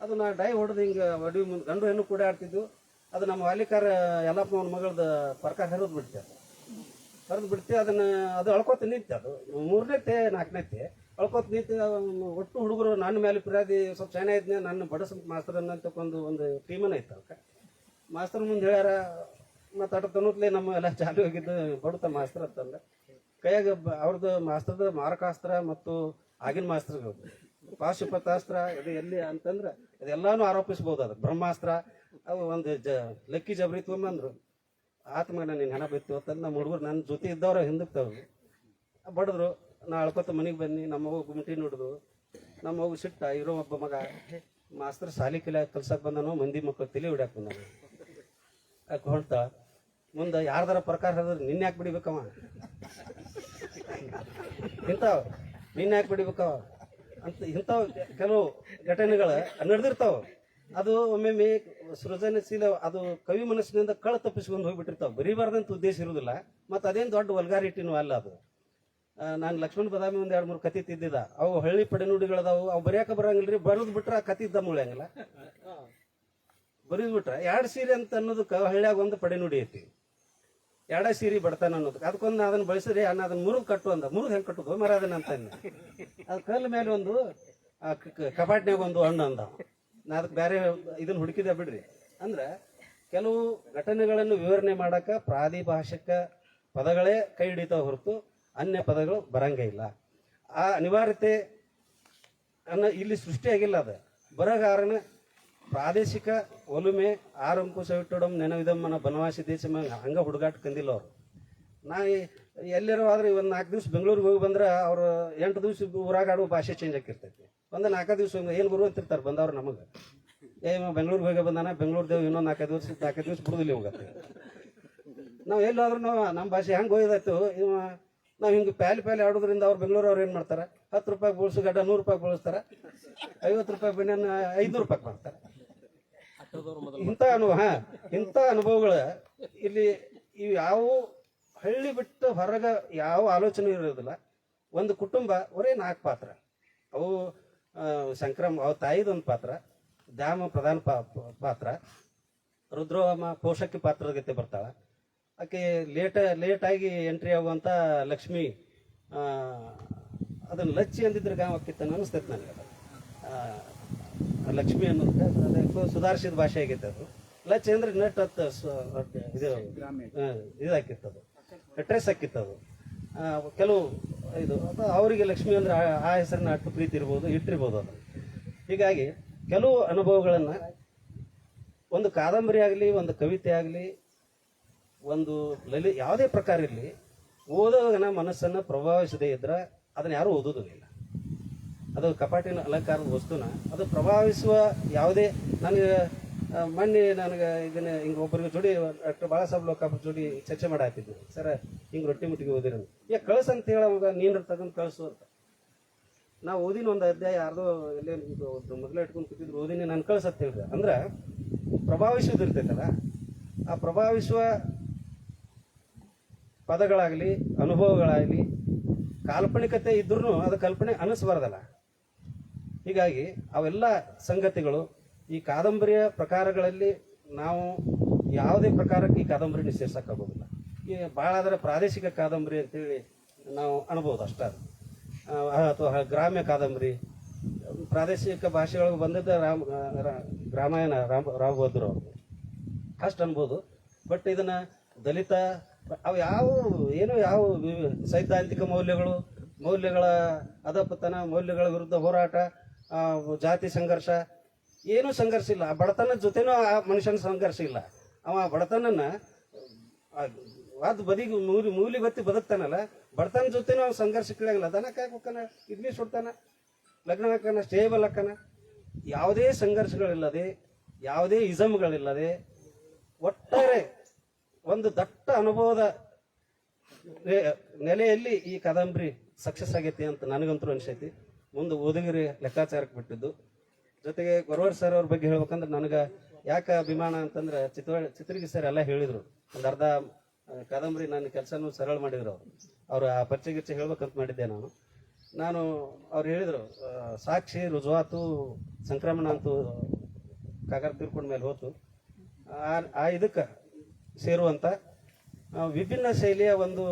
ಅದು ನಾ ಡೈ ಹೊಡೆದು ಹಿಂಗೆ ಒಡಿ ಮುಂದೆ ಗಂಡು ಹೆಣ್ಣು ಕೂಡ ಆಡ್ತಿದ್ವು. ಅದು ನಮ್ಮ ವಾಲಿಕಾರ ಅವ್ನ ಮಗಳದ ಪರ್ಕ ಹರಿದು ಬಿಡ್ತೆ. ಹರಿದು ಬಿಡ್ತಿ, ಅದನ್ನು ಅದು ಅಳ್ಕೊತ ನಿಂತೆ ಅದು. ಮೂರನೇತೆ, ನಾಲ್ಕನೇತೆ. ಅಳ್ಕೊತ ನಿಂತು ಒಟ್ಟು ಹುಡುಗರು ನನ್ನ ಮೇಲೆ ಪ್ರಾದಿ ಸ್ವಲ್ಪ ಚೆನ್ನಾಗಿ ಇದ್ನೆ, ನನ್ನ ಬಡಸ್ ಮಾಸ್ತರ್ ಅಂತ ಒಂದು ಟೀಮನ್ನ ಇತ್ತು ಅದಕ್ಕೆ ಮಾಸ್ತರ್ ಮುಂದೆ ಹೇಳ್ಯಾರ, ಮತ್ತು ಅಟ ತನ್ನೂತ್ಲೆ ನಮ್ಮ ಎಲ್ಲ ಚಾಲು ಹೋಗಿದ್ದು ಬಡತ ಮಾಸ್ತರ್ ಅಂತಂದ್ರೆ ಕೈಯಾಗ ಅವ್ರದ್ದು ಮಾಸ್ತರ್ದ ಮಾರಕಾಸ್ತ್ರ ಮತ್ತು ಆಗಿನ ಮಾಸ್ತರ್ಗಳು ಪಾಶುಪತಾಸ್ತ್ರ ಇದು ಎಲ್ಲಿ ಅಂತಂದ್ರೆ ಅದೆಲ್ಲಾನು ಆರೋಪಿಸ್ಬೋದು ಅದು. ಬ್ರಹ್ಮಾಸ್ತ್ರ, ಅವು ಒಂದು ಜ, ಲಕ್ಕಿ ಜಬರಿ ತೊಗೊಂಬಂದ್ರು. ಆತ್ಮ ನಿನ್ನ ಹಣ ಬಿತ್ತು ಅಂತಂದು ನಮ್ಮ ಹುಡುಗರು ನನ್ನ ಜೊತೆ ಇದ್ದವ್ರ ಹಿಂದಕ್ಕೆ ತಗೊಂಡು ಬಡಿದ್ರು. ನಾ ಅಳ್ಕೊತ ಮನೆಗೆ ಬನ್ನಿ ನಮ್ಮ ಗುಮಟಿ ನೋಡಿದು ನೋಡಿದ್ರು ನಮ್ಮ ಅವ್ವ ಸಿಟ್ಟ, ಇರೋ ಒಬ್ಬ ಮಗ, ಮಾಸ್ತರ್ ಸಾಲಿ ಕಲ ಕಲ್ಸಕ್ಕೆ ಬಂದನೋ, ಮಂದಿ ಮಕ್ಕಳು ತಲೆ ಹೊಡ್ಯಾಕ ಬಂದ ಯಾಕೆ ಹೊಂಟ ಮುಂದೆ ಯಾರ್ದಾರ ಪ್ರಕಾರ ಹೇಳಿದ್ರೆ ನಿನ್ನ ಯಾಕೆ ಬಿಡಿಬೇಕವ? ಇಂಥವ್, ನಿನ್ನ ಯಾಕೆ ಬಿಡಿಬೇಕವ? ಅಂತ ಇಂಥವು ಕೆಲವು ಘಟನೆಗಳು ನಡೆದಿರ್ತಾವ. ಅದು ಒಮ್ಮೊಮ್ಮೆ ಸೃಜನಶೀಲ ಅದು ಕವಿ ಮನಸ್ಸಿನಿಂದ ಕಳ ತಪ್ಪಿಸ್ಕೊಂಡು ಹೋಗ್ಬಿಟ್ಟಿರ್ತಾವ. ಬರೀಬಾರ್ದಂತ ಉದ್ದೇಶ ಇರುವುದಿಲ್ಲ ಮತ್ತು ಅದೇನು ದೊಡ್ಡ ವಲ್ಗಾರಿಟಿನೂ ಅಲ್ಲ ಅದು. ನಾನು ಲಕ್ಷ್ಮಣ ಬದಾಮಿ ಒಂದು ಎರಡು ಮೂರು ಕತಿ ತಿದ್ದಿದ. ಅವು ಹಳ್ಳಿ ಪಡೆನುಡಿಗಳದಾವು ಅವು ಬರೆಯಕ ಬರಂಗಿಲ್ರಿ, ಬರೆದು ಬಿಟ್ರೆ ಆ ಕತಿ ಇದ್ದ ಮುಳಿಯಂಗಿಲ್ಲ ಬರೀದ್ ಬಿಟ್ರೆ ಎರಡು ಸೀರೆ ಅಂತ ಅನ್ನೋದಕ್ಕೆ ಹಳ್ಳಿಯಾಗ ಒಂದು ಪಡೆನುಡಿ ಐತಿ. ಎರಡ ಸೀರೆ ಬಡತಾನ ಅನ್ನೋದಕ್ಕೆ. ಅದಕ್ಕೊಂದು ಅದನ್ನ ಬಳಸಿರಿ ಅನ್ನ ಅದನ್ನ ಮುರಿದು ಕಟ್ಟು ಅಂದ. ಮುರಿದು ಹೆಂಗೆ ಕಟ್ಟುದು? ಮರ ಅದನ್ನ ಅಂತ ಅಂದೆ. ಕಲ್ಲು ಮೇಲೆ ಒಂದು, ಆ, ಕ- ಕ- ಕಪಾಟ್ನ್ಯಾಗ ಒಂದು ಹಣ್ಣು ಅಂದ. ನಾ ಅದಕ್ಕೆ ಬೇರೆ ಇದನ್ನ ಹುಡುಕಿದೆ ಬಿಡ್ರಿ. ಅಂದ್ರೆ ಕೆಲವು ಘಟನೆಗಳನ್ನು ವಿವರಣೆ ಮಾಡಕ ಪ್ರಾದಿಭಾಷಿಕ ಪದಗಳೇ ಕೈ ಹಿಡಿತಾವ ಹೊರತು ಅನ್ಯ ಪದಗಳು ಬರಂಗೇ ಇಲ್ಲ. ಆ ಅನಿವಾರ್ಯತೆ ಅನ್ನ ಇಲ್ಲಿ ಸೃಷ್ಟಿಯಾಗಿಲ್ಲ ಅದು. ಬರಗಾರನ ಪ್ರಾದೇಶಿಕ ಒಲುಮೆ ಆರಂಕುಶವಿಟ್ಟೊಡಂ ನೆನವಿದಮ್ಮನ ಬನವಾಸಿ ದೇಶ ಹಂಗ ಹುಡುಗಾಟ ಕಂದಿಲ್ಲ ಅವರು. ನಾ ಎಲ್ಲಿರೋ ಆದ್ರೆ ಒಂದು ನಾಲ್ಕು ದಿವ್ಸ ಬೆಂಗಳೂರಿಗೆ ಹೋಗಿ ಬಂದ್ರೆ ಅವ್ರು ಎಂಟು ದಿವ್ಸ ಊರಾಗ ಆಡುವ ಭಾಷೆ ಚೇಂಜ್ ಆಗಿರ್ತೈತಿ. ಒಂದು ನಾಲ್ಕು ದಿವ್ಸ ಏನು ಗುರು ಅಂತಿರ್ತಾರೆ ಬಂದವ್ರು ನಮಗೆ? ಏ ಬೆಂಗಳೂರಿಗೆ ಹೋಗಿ ಬಂದಾನ, ಬೆಂಗಳೂರು ದೇವ್ ಇನ್ನೊಂದು ನಾಲ್ಕೈದು ದಿವಸ, ನಾಲ್ಕೈದು ದಿವ್ಸ ಬಿಡುದಿಲ್ಲ ಹೋಗತ್ತೆ ನಾವು ಎಲ್ಲಾದ್ರೂ ನಾವು ನಮ್ಮ ಭಾಷೆ ಹೆಂಗೆ ಹೋಗಿದಾಯ್ತು ಇವ ನಾವು ಹಿಂಗೆ ಪ್ಯಾಲಿ ಪ್ಯಾಲಿ ಆಡೋದ್ರಿಂದ ಅವ್ರು ಬೆಂಗಳೂರು ಅವ್ರು ಏನು ಮಾಡ್ತಾರೆ? ಹತ್ತು ರೂಪಾಯಿ ಬೋಳ್ಸು ಗಡ್ಡ ನೂರು ರೂಪಾಯಿ ಬೋಳಿಸ್ತಾರೆ. ಐವತ್ತು ರೂಪಾಯಿ ಬೆಣ್ಣೆನ ಐದುನೂರು ರೂಪಾಯಿ ಮಾಡ್ತಾರೆ ಇಂಥ ಅನುಭವ ಹಾಂ, ಇಂಥ ಅನುಭವಗಳು ಇಲ್ಲಿ ಇವು ಯಾವ ಹಳ್ಳಿ ಬಿಟ್ಟು ಹೊರಗೆ ಯಾವ ಆಲೋಚನೆ ಇರೋದಿಲ್ಲ. ಒಂದು ಕುಟುಂಬ ಅವರೇ ನಾಲ್ಕು ಪಾತ್ರ. ಅವು ಅವ ತಾಯಿದೊಂದು ಪಾತ್ರ, ದ್ಯಾಮ ಪ್ರಧಾನ ಪಾತ್ರ, ರುದ್ರೋಮ ಪೋಷಕಿ ಪಾತ್ರದ ಗತಿ ಬರ್ತಾಳ. ಆಕೆ ಲೇಟ ಲೇಟಾಗಿ ಎಂಟ್ರಿ ಆಗುವಂಥ ಲಕ್ಷ್ಮಿ ಅದನ್ನು ಲಚ್ಚಿ ಅಂದಿದ್ರೆ ಗಾಂವ್ ಆಕಿತ್ತು ಅನಿಸ್ತೈತೆ ನನಗೆ ಅದು. ಲಕ್ಷ್ಮಿ ಅನ್ನೋದಕ್ಕೆ ಅದಕ್ಕೆ ಸುಧಾರಿಸಿದ ಭಾಷೆ ಆಗೈತೆ ಅದು. ಲಚ್ಚಿ ಅಂದ್ರೆ ನೆಟ್ ಹತ್ತು ಇದು ಅಡ್ರೆಸ್ ಹಾಕಿತ್ತು ಅದು ಕೆಲವು ಇದು ಅವರಿಗೆ ಲಕ್ಷ್ಮಿ ಅಂದ್ರೆ ಆ- ಆ ಹೆಸರನ್ನ ಅಟ್ಟು ಪ್ರೀತಿ ಇರ್ಬೋದು, ಇಟ್ಟಿರ್ಬೋದು ಅದು. ಹೀಗಾಗಿ ಕೆಲವು ಅನುಭವಗಳನ್ನು ಒಂದು ಕಾದಂಬರಿ ಆಗಲಿ, ಒಂದು ಕವಿತೆ ಆಗಲಿ ಒಂದು ಲಲಿ ಯಾವುದೇ ಪ್ರಕಾರ ಇರಲಿ ಓದೋಗನ ಮನಸ್ಸನ್ನು ಪ್ರಭಾವಿಸದೇ ಇದ್ರೆ ಅದನ್ನು ಯಾರೂ ಓದೋದಿಲ್ಲ ಅದು ಕಪಾಟಿನ ಅಲಂಕಾರದ ವಸ್ತುನ, ಅದು ಪ್ರಭಾವಿಸುವ ಯಾವುದೇ ನನಗೆ ಮಣ್ಣಿ ನನಗೆ ಇದನ್ನ ಹಿಂಗೆ ಒಬ್ಬರಿಗೆ ಜೋಡಿ, ಡಾಕ್ಟರ್ ಬಾಳಾಸಾಹೇಬ್ ಲೋಕಾಪುರ ಜೋಡಿ ಚರ್ಚೆ ಮಾಡಾತಿದ್ವಿ. ಸರ್, ಹಿಂಗೆ ರೊಟ್ಟಿ ಮುಟ್ಟಿಗೆ ಓದಿರ ಏ, ಕಳ್ಸ ಅಂತ ಅವಾಗ ನೀನು ತಗೊಂಡು ಕಳಿಸು ಅಂತ. ನಾವು ಓದಿನ ಒಂದು ಅಧ್ಯಾಯ ಯಾರ್ದೋ ಎಲ್ಲೇ ಮೊದಲೇ ಇಟ್ಕೊಂಡು ಕೂತಿದ್ರು, ಓದಿನಿ, ನಾನು ಕಳ್ಸತ್ ಹೇಳಿದೆ ಅಂದ್ರೆ ಪ್ರಭಾವಿಸೋದಿರ್ತೈತಲ್ಲ ಆ ಪ್ರಭಾವಿಸುವ ಪದಗಳಾಗಲಿ, ಅನುಭವಗಳಾಗಲಿ, ಕಾಲ್ಪನಿಕತೆ ಇದ್ರೂ ಅದು ಕಲ್ಪನೆ ಅನಿಸ್ಬಾರ್ದಲ್ಲ. ಹೀಗಾಗಿ ಅವೆಲ್ಲ ಸಂಗತಿಗಳು ಈ ಕಾದಂಬರಿಯ ಪ್ರಕಾರಗಳಲ್ಲಿ ನಾವು ಯಾವುದೇ ಪ್ರಕಾರಕ್ಕೆ ಈ ಕಾದಂಬರಿನ ಸೇರ್ಸೋಕ್ಕಾಗೋದಿಲ್ಲ. ಈ ಭಾಳ ಆದರೆ ಪ್ರಾದೇಶಿಕ ಕಾದಂಬರಿ ಅಂತೇಳಿ ನಾವು ಅನ್ಬೋದು ಅಷ್ಟೇ. ಅಥವಾ ಗ್ರಾಮ್ಯ ಕಾದಂಬರಿ. ಪ್ರಾದೇಶಿಕ ಭಾಷೆಗಳಿಗೆ ಬಂದಿದ್ದ ರಾಮ ರಾಮಾಯಣ, ರಾಮ ರಾಮ ಬಹದ್ದೂರ್ ಅವರು ಅಷ್ಟು ಅನ್ಬೋದು. ಬಟ್ ಇದನ್ನು ದಲಿತ ಅವು ಯಾವ ಏನು ಯಾವ ಸೈದ್ಧಾಂತಿಕ ಮೌಲ್ಯಗಳು, ಮೌಲ್ಯಗಳ ಅಧಪತನ, ಮೌಲ್ಯಗಳ ವಿರುದ್ಧ ಹೋರಾಟ ಜಾತಿ ಸಂಘರ್ಷ, ಏನೂ ಸಂಘರ್ಷ ಇಲ್ಲ. ಆ ಬಡತನದ ಜೊತೆನೂ ಆ ಮನುಷ್ಯನ ಸಂಘರ್ಷ ಇಲ್ಲ. ಅವ ಬಡತನನ್ನ ಬಡತನನ ಅದು ಬದಿಗೆ ಮೂಲಿ ಮೂಲಿ ಬತ್ತಿ ಬದುಕ್ತಾನಲ್ಲ, ಬಡತನ ಜೊತೆನೂ ಅವ್ನು ಸಂಘರ್ಷಕ್ಕಿಳಾಗಿಲ್ಲ ದನ ಕಾಯ್ಕೊಕ್ಕನ ಇಡ್ಲಿ ಸುಡ್ತಾನ, ಲಗ್ನ ಹಾಕನ ಸ್ಟೇಬಲ್ ಹಾಕನ ಯಾವುದೇ ಸಂಘರ್ಷಗಳಿಲ್ಲದೆ, ಯಾವುದೇ ಇಸಮ್ಗಳಿಲ್ಲದೆ, ಒಟ್ಟಾರೆ ಒಂದು ದಟ್ಟ ಅನುಭವದ ನೆಲೆಯಲ್ಲಿ ಈ ಕಾದಂಬರಿ ಸಕ್ಸಸ್ ಆಗೈತಿ ಅಂತ ನನಗಂತೂ ಅನಿಸೈತಿ. ಮುಂದೆ ಓದಗಿರಿ ಲೆಕ್ಕಾಚಾರಕ್ಕೆ ಬಿಟ್ಟಿದ್ದು. ಜೊತೆಗೆ ಗೊರವರ್ ಸರ್ ಅವ್ರ ಬಗ್ಗೆ ಹೇಳ್ಬೇಕಂದ್ರೆ ನನಗೆ ಯಾಕೆ ಅಭಿಮಾನ ಅಂತಂದ್ರೆ ಚಿತ್ರ ಚಿತ್ರಗಿ ಸರ್ ಎಲ್ಲ ಹೇಳಿದರು. ಒಂದು ಅರ್ಧ ಕಾದಂಬರಿ ನನ್ನ ಕೆಲಸನೂ ಸರಳ ಮಾಡಿದ್ರು ಅವರು. ಅವರು ಆ ಪರಿಚಯ ಗಿರ್ಚೆ ಹೇಳ್ಬೇಕಂತ ಮಾಡಿದ್ದೆ ನಾನು. ನಾನು ಅವ್ರು ಹೇಳಿದರು ಸಾಕ್ಷಿ, ರುಜುವಾತು, ಸಂಕ್ರಮಣ ಅಂತೂ ಕಾಗರ್ ತೀರ್ಕೊಂಡ ಮೇಲೆ ಹೋತು. ಆ ಇದಕ್ಕೆ ಸೇರುವಂಥ ವಿಭಿನ್ನ ಶೈಲಿಯ ಒಂದು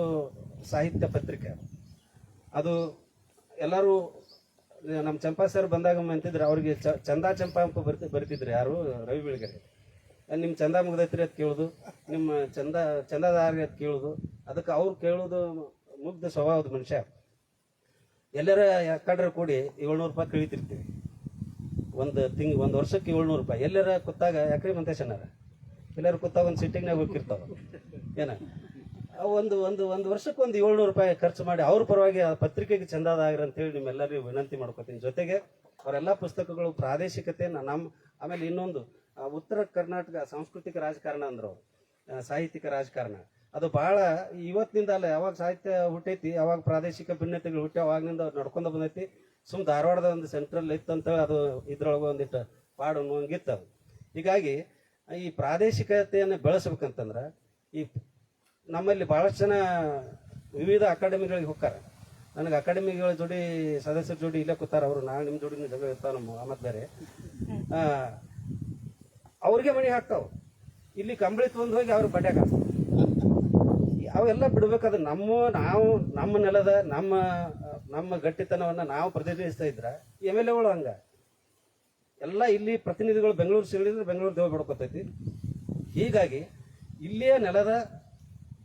ಸಾಹಿತ್ಯ ಪತ್ರಿಕೆ. ಅದು ಎಲ್ಲರೂ, ನಮ್ಮ ಚಂಪಾ ಸರ್ ಬಂದಾಗ ಅಂತಿದ್ರೆ, ಅವ್ರಿಗೆ ಚ, ಚಂದಾ ಚಂಪಾ ಅಂತ ಬರ್ತಿ ಬರ್ತಿದ್ರು ಯಾರು? ರವಿ ಬೆಳಗೆರೆ. ನಿಮ್ಮ ಚಂದ ಮುಗ್ದೈತ್ರಿ ಅದು ಕೇಳೋದು, ನಿಮ್ಮ ಚಂದ ಚಂದದಾರಿ ಅದು ಕೇಳೋದು, ಅದಕ್ಕೆ ಅವ್ರು ಕೇಳೋದು ಮುಗ್ಧ ಸ್ವಭಾವದ ಮನುಷ್ಯ. ಎಲ್ಲರ ಕಡ್ರೆ ಕೂಡಿ ಏಳ್ನೂರು ರೂಪಾಯಿ ಕಳಿತಿರ್ತೀವಿ. ಒಂದು ತಿಂಗ್, ಒಂದು ವರ್ಷಕ್ಕೆ ಏಳ್ನೂರು ರೂಪಾಯಿ. ಎಲ್ಲರ ಕೂತಾಗ ಯಾಕ್ರಿ ಮಂತೇಶನಾರ ಎಲ್ಲರೂ ಕೂತಾಗ ಒಂದು ಸಿಟ್ಟಿಂಗ್ನಾಗ ಹೋಗಿರ್ತಾವ ಏನ? ಒಂದು ಒಂದು ಒಂದು ವರ್ಷಕ್ಕೆ ಒಂದು ಏಳ್ನೂರು ರೂಪಾಯಿ ಖರ್ಚು ಮಾಡಿ ಅವ್ರ ಪರವಾಗಿ ಆ ಪತ್ರಿಕೆಗೆ ಚಂದಾದಾಗ್ರಿ ಅಂತೇಳಿ ನಿಮ್ಮೆಲ್ಲರಿಗೂ ವಿನಂತಿ ಮಾಡ್ಕೊತೀನಿ. ಜೊತೆಗೆ ಅವರೆಲ್ಲ ಪುಸ್ತಕಗಳು ಪ್ರಾದೇಶಿಕತೆ ನಮ್ಮ ಆಮೇಲೆ ಇನ್ನೊಂದು ಉತ್ತರ ಕರ್ನಾಟಕ ಸಾಂಸ್ಕೃತಿಕ ರಾಜಕಾರಣ ಅಂದ್ರು. ಸಾಹಿತ್ಯಿಕ ರಾಜಕಾರಣ. ಅದು ಬಹಳ ಇವತ್ತಿನಿಂದ ಅಲ್ಲ, ಯಾವಾಗ ಸಾಹಿತ್ಯ ಹುಟ್ಟೈತಿ, ಯಾವಾಗ ಪ್ರಾದೇಶಿಕ ಭಿನ್ನತೆಗಳು ಹುಟ್ಟಿ ಅವಾಗಿನಿಂದ ನಡ್ಕೊಂಡು ಬಂದೈತಿ. ಸುಮ್ ಧಾರವಾಡದ ಒಂದು ಸೆಂಟ್ರಲ್ ಇತ್ತಂತ ಅದು ಇದ್ರೊಳಗೆ ಒಂದಿಟ್ಟು ಪಾಡು ಅನ್ನುವಂಗಿತ್ತು ಅದು ಹೀಗಾಗಿ ಈ ಪ್ರಾದೇಶಿಕತೆಯನ್ನು ಬೆಳೆಸ್ಬೇಕಂತಂದ್ರೆ ಈ ನಮ್ಮಲ್ಲಿ ಭಾಳಷ್ಟು ಜನ ವಿವಿಧ ಅಕಾಡೆಮಿಗಳಿಗೆ ಹೋಗ್ತಾರೆ. ನನಗೆ ಅಕಾಡೆಮಿಗಳ ಜೋಡಿ ಸದಸ್ಯರ ಜೋಡಿ ಇಲ್ಲೇ ಕೂತಾರ ಅವರು. ನಾನು ನಿಮ್ಮ ಜೋಡಿ ಇರ್ತಾವ ನಮ್ಮ ಆಮತ್ ಬೇರೆ. ಅವ್ರಿಗೆ ಮಣಿ ಹಾಕ್ತಾವ. ಇಲ್ಲಿ ಕಂಬಳಿ ತೊಗೊಂಡು ಹೋಗಿ ಅವ್ರ ಯಾವೆಲ್ಲ ಅವೆಲ್ಲ ಬಿಡ್ಬೇಕಾದ್ರೆ ನಮ್ಮ, ನಾವು, ನಮ್ಮ ನೆಲದ, ನಮ್ಮ ನಮ್ಮ ಗಟ್ಟಿತನವನ್ನ ನಾವು ಪ್ರತಿನಿಧಿಸ್ತಾ ಇದ್ರ ಎಂ ಎಲ್ ಎಗಳು ಹಂಗ. ಎಲ್ಲ ಇಲ್ಲಿ ಪ್ರತಿನಿಧಿಗಳು ಬೆಂಗಳೂರು ಸೇರಿದ್ರೆ ಬೆಂಗಳೂರು ದೇವ ಬಿಡ್ಕೊತೈತಿ ಹೀಗಾಗಿ ಇಲ್ಲಿಯ ನೆಲದ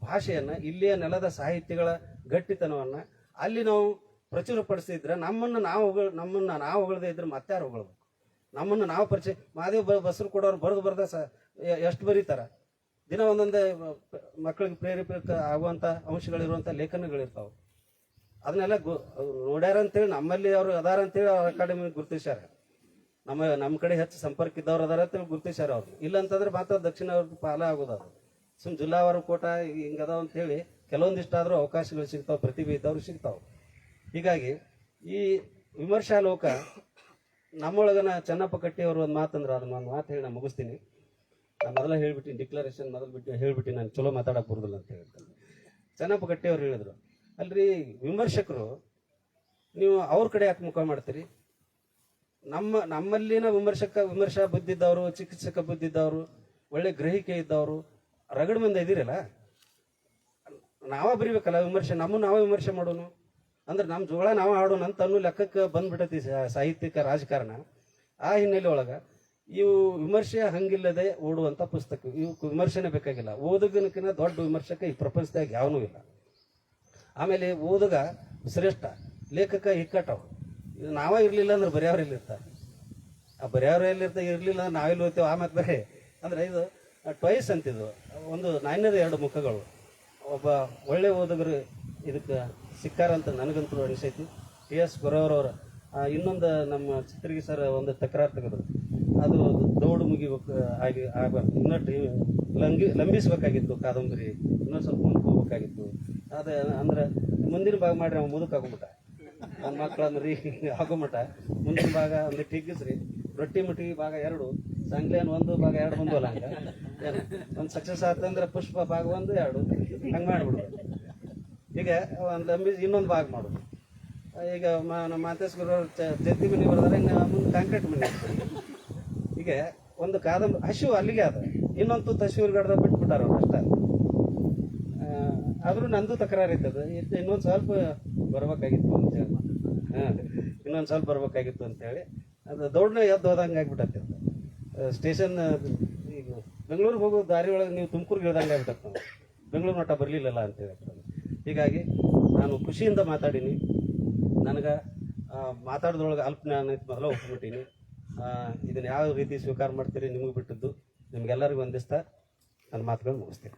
ಭಾಷೆಯನ್ನು, ಇಲ್ಲಿಯ ನೆಲದ ಸಾಹಿತ್ಯಗಳ ಗಟ್ಟಿತನವನ್ನು ಅಲ್ಲಿ ನಾವು ಪ್ರಚುರಪಡಿಸಿದ್ರೆ ನಮ್ಮನ್ನು ನಾವು ನಮ್ಮನ್ನು ನಾವು ಹೊಗಳದೇ ಇದ್ರೆ ಮತ್ತಾರು ಹೊಗಳ್ಬೇಕು ನಮ್ಮನ್ನು ನಾವು ಪರಿಚಯ, ಮಹಾದೇವ್ ಬ ಬಸರು ಕೊಡೋರು ಬರೆದು ಬರ್ದ ಸ, ಎಷ್ಟು ಬರೀತಾರ? ದಿನ ಒಂದೊಂದೇ ಮಕ್ಕಳಿಗೆ ಪ್ರೇರೇಪಿತ ಆಗುವಂಥ ಅಂಶಗಳಿರುವಂಥ ಲೇಖನಗಳಿರ್ತಾವೆ. ಅದನ್ನೆಲ್ಲ ಗು ನೋಡ್ಯಾರಂತೇಳಿ ನಮ್ಮಲ್ಲಿ ಅವರು ಅದಾರ ಅಂತೇಳಿ ಅವ್ರ ಅಕಾಡೆಮಿ ಗುರುತಿಸ್ಯಾರ. ನಮ್ಮ ನಮ್ಮ ಕಡೆ ಹೆಚ್ಚು ಸಂಪರ್ಕ ಇದ್ದವ್ರು ಅದಾರ ಅಂತ ಗುರುತಿಸ್ಯಾರ ಅವ್ರು. ಇಲ್ಲ ಅಂತಂದ್ರೆ ಮಾತ್ರ ದಕ್ಷಿಣ ಅವ್ರದ್ದು ಪಾಲ ಆಗೋದು ಅದು. ಸುಮ್ ಜಿಲ್ಲಾವಾರು ಕೋಟ ಹಿಂಗದಾವ ಅಂತೇಳಿ ಕೆಲವೊಂದಿಷ್ಟಾದರೂ ಅವಕಾಶಗಳು ಸಿಗ್ತಾವೆ, ಪ್ರತಿಭೆ ಇದ್ದವ್ರು ಸಿಗ್ತಾವೆ. ಹೀಗಾಗಿ ಈ ವಿಮರ್ಶಾ ಲೋಕ ನಮ್ಮೊಳಗನ ಚೆನ್ನಪ್ಪ ಕಟ್ಟಿಯವರು ಒಂದು ಮಾತಂದ್ರೆ, ಅದನ್ನ ಒಂದು ಮಾತು ಹೇಳಿ ನಾನು ಮುಗಿಸ್ತೀನಿ. ನಾನು ಮೊದಲೇ ಹೇಳ್ಬಿಟ್ಟಿನಿ ಡಿಕ್ಲರೇಷನ್ ಮೊದಲು ಬಿಟ್ಟು ಹೇಳ್ಬಿಟ್ಟು ನಾನು ಚಲೋ ಮಾತಾಡಕ್ಕೆ ಬರೋದಿಲ್ಲ ಅಂತ ಹೇಳ್ತಾರೆ ಚೆನ್ನಪ್ಪ ಕಟ್ಟಿಯವರು ಹೇಳಿದ್ರು. ಅಲ್ರಿ, ವಿಮರ್ಶಕರು, ನೀವು ಅವ್ರ ಕಡೆ ಯಾಕೆ ಮುಖ ಮಾಡ್ತೀರಿ? ನಮ್ಮ, ನಮ್ಮಲ್ಲಿನ ವಿಮರ್ಶಕ, ವಿಮರ್ಶಾ ಬುದ್ಧಿದ್ದವರು, ಚಿಕಿತ್ಸಕ ಬುದ್ಧಿದ್ದವರು, ಒಳ್ಳೆ ಗ್ರಹಿಕೆ ಇದ್ದವರು, ರಗಡ್ ಮಂದಿ ಇದ್ದೀರಲ್ಲ ನಾವ ಬರಿಬೇಕಲ್ಲ ವಿಮರ್ಶೆ ನಮ್ಮ ನಾವೇ ವಿಮರ್ಶೆ ಮಾಡೋನು? ಅಂದ್ರೆ ನಮ್ಮ ಜೋಳ ನಾವ ಆಡೋಣ ಅಂತ ಅನ್ನೋ ಲೆಕ್ಕಕ್ಕೆ ಬಂದ್ಬಿಟ್ಟೈತಿ ಸಾಹಿತ್ಯಿಕ ರಾಜಕಾರಣ. ಆ ಹಿನ್ನೆಲೆ ಒಳಗ ಇವು ವಿಮರ್ಶೆ ಹಂಗಿಲ್ಲದೆ ಓಡುವಂತ ಪುಸ್ತಕ. ಇವು ವಿಮರ್ಶೆನೇ ಬೇಕಾಗಿಲ್ಲ. ಓದುಗನಕಿನ ದೊಡ್ಡ ವಿಮರ್ಶಕ ಈ ಪ್ರಪಂಚದಾಗ ಯಾವನೂ ಇಲ್ಲ. ಆಮೇಲೆ ಓದುಗ ಶ್ರೇಷ್ಠ, ಲೇಖಕ ಇಕ್ಕಟ್ಟವು ಇದು ನಾವ ಇರ್ಲಿಲ್ಲ ಅಂದ್ರೆ ಬರೆಯವ್ರು ಇಲ್ಲಿರ್ತಾರೆ ಆ ಬರೆಯವ್ರು ಎಲ್ಲಿರ್ತ ಇರಲಿಲ್ಲ ಅಂದ್ರೆ ನಾವೆಲ್ಲಿ ಹೋಗ್ತೇವೆ? ಆಮೇಲೆ ಬೇರೆ. ಅಂದ್ರೆ ಇದು ಟ್ವೈಸ್ ಅಂತಿದ್ದು ಒಂದು ನಾಣ್ಯದ ಎರಡು ಮುಖಗಳು. ಒಬ್ಬ ಒಳ್ಳೆ ಓದುಗರು ಇದಕ್ಕೆ ಸಿಕ್ಕಾರಂತ ನನಗಂತೂ ಅನಿಸೈತಿ. ಟಿ ಎಸ್ ಗೊರವರವರ ಇನ್ನೊಂದು ನಮ್ಮ ಚಿತ್ರಗಿ ಸರ್ ಒಂದು ತಕರಾರು ತೆಗೆದ್ರು. ಅದು ದೌಡು ಮುಗಿಬೇಕು, ಆಗಿ, ಆಗಬಾರ್ದು. ಟ್ರೀ ಲಂಗಿ, ಲಂಬಿಸಬೇಕಾಗಿತ್ತು ಕಾದಂಬರಿ. ಇನ್ನೊಂದು ಸ್ವಲ್ಪ ಮುಂದೆ ಹೋಗ್ಬೇಕಾಗಿತ್ತು ಅದೇ, ಅಂದ್ರೆ ಮುಂದಿನ ಭಾಗ ಮಾಡಿ ಅವ್ನು ಮುದುಕಾಗ್ಬಿಟ್ಟ. ನನ್ನ ಮಕ್ಕಳನ್ನು ರೀ ಆಗೋಮಟ ಮುಂದಿನ ಭಾಗ ಒಂದು ಟಿಗ್ಗಿಸ್ರಿ ರೊಟ್ಟಿ ಮುಟ್ಟಿಗೆ ಭಾಗ ಎರಡು ಸಂಗ್ಲೇನ್ ಒಂದು, ಭಾಗ ಎರಡು ಒಂದು ಅಲ್ಲ ಹಂಗೆ ಒಂದು ಸಕ್ಸಸ್ ಆತಂದ್ರೆ ಪುಷ್ಪ ಭಾಗ ಒಂದು, ಎರಡು. ಹಂಗೆ ಮಾಡಿಬಿಡು ಈಗ ಒಂದು ಲಂಬಿಸಿ ಇನ್ನೊಂದು ಭಾಗ ಮಾಡೋದು. ಈಗ ಮ ನಮ್ಮ ಮಾತೇಶ್ ಗುರು ಜತ್ತಿ ಮನೆ ಬರೋದ್ರೆ, ಇನ್ನು ಮುಂದೆ ಕಾಂಕ್ರೀಟ್ ಮನೆ. ಈಗ ಒಂದು ಕಾದಂಬರಿ, ಹಸಿವು ಅಲ್ಲಿಗೆ ಅದ ಇನ್ನೊಂದು ತುತ್ತು ಹಸಿವು ಬಿಟ್ಬಿಟ್ಟಾರ ಅವ್ರು ಅಷ್ಟ. ಆದರೂ ನಂದು ತಕರಾರು ಇತ್ತದ ಇದು ಇನ್ನೊಂದು ಸ್ವಲ್ಪ ಬರ್ಬೇಕಾಗಿತ್ತು ಅಂತ ಹೇಳಿ. ಹಾಂ, ಇನ್ನೊಂದು ಸ್ವಲ್ಪ ಬರ್ಬೇಕಾಗಿತ್ತು ಅಂತೇಳಿ ಅದು ದೌಡ್ನ ಎದ್ದು ಹೋದಂಗೆ ಆಗ್ಬಿಟ್ಟತ್ತೆ ಸ್ಟೇಷನ್, ಈಗ ಬೆಂಗಳೂರಿಗೆ ಹೋಗೋ ದಾರಿ ಒಳಗೆ ನೀವು ತುಮಕೂರಿಗೆ ಇಳ್ದಂಗೆ ಆಗ್ಬಿಟ್ಟತ್ತೆ ಬೆಂಗಳೂರು ಮಟ್ಟ ಬರಲಿಲ್ಲಲ್ಲ ಅಂತೇಳಿ ಹೀಗಾಗಿ ನಾನು ಖುಷಿಯಿಂದ ಮಾತಾಡೀನಿ. ನನಗೆ ಮಾತಾಡ್ದೊಳಗೆ ಅಲ್ಪ ಇತ್ತು. ಮೊದಲ ಒಪ್ಪಿಬಿಟ್ಟೀನಿ ಇದನ್ನು ಯಾವ ರೀತಿ ಸ್ವೀಕಾರ ಮಾಡ್ತೀರಿ ನಿಮಗೆ ಬಿಟ್ಟಿದ್ದು. ನಿಮ್ಗೆಲ್ಲರಿಗೂ ಒಂದಿಸ್ತಾ ನನ್ನ ಮಾತುಗಳು ಮುಗಿಸ್ತೀನಿ.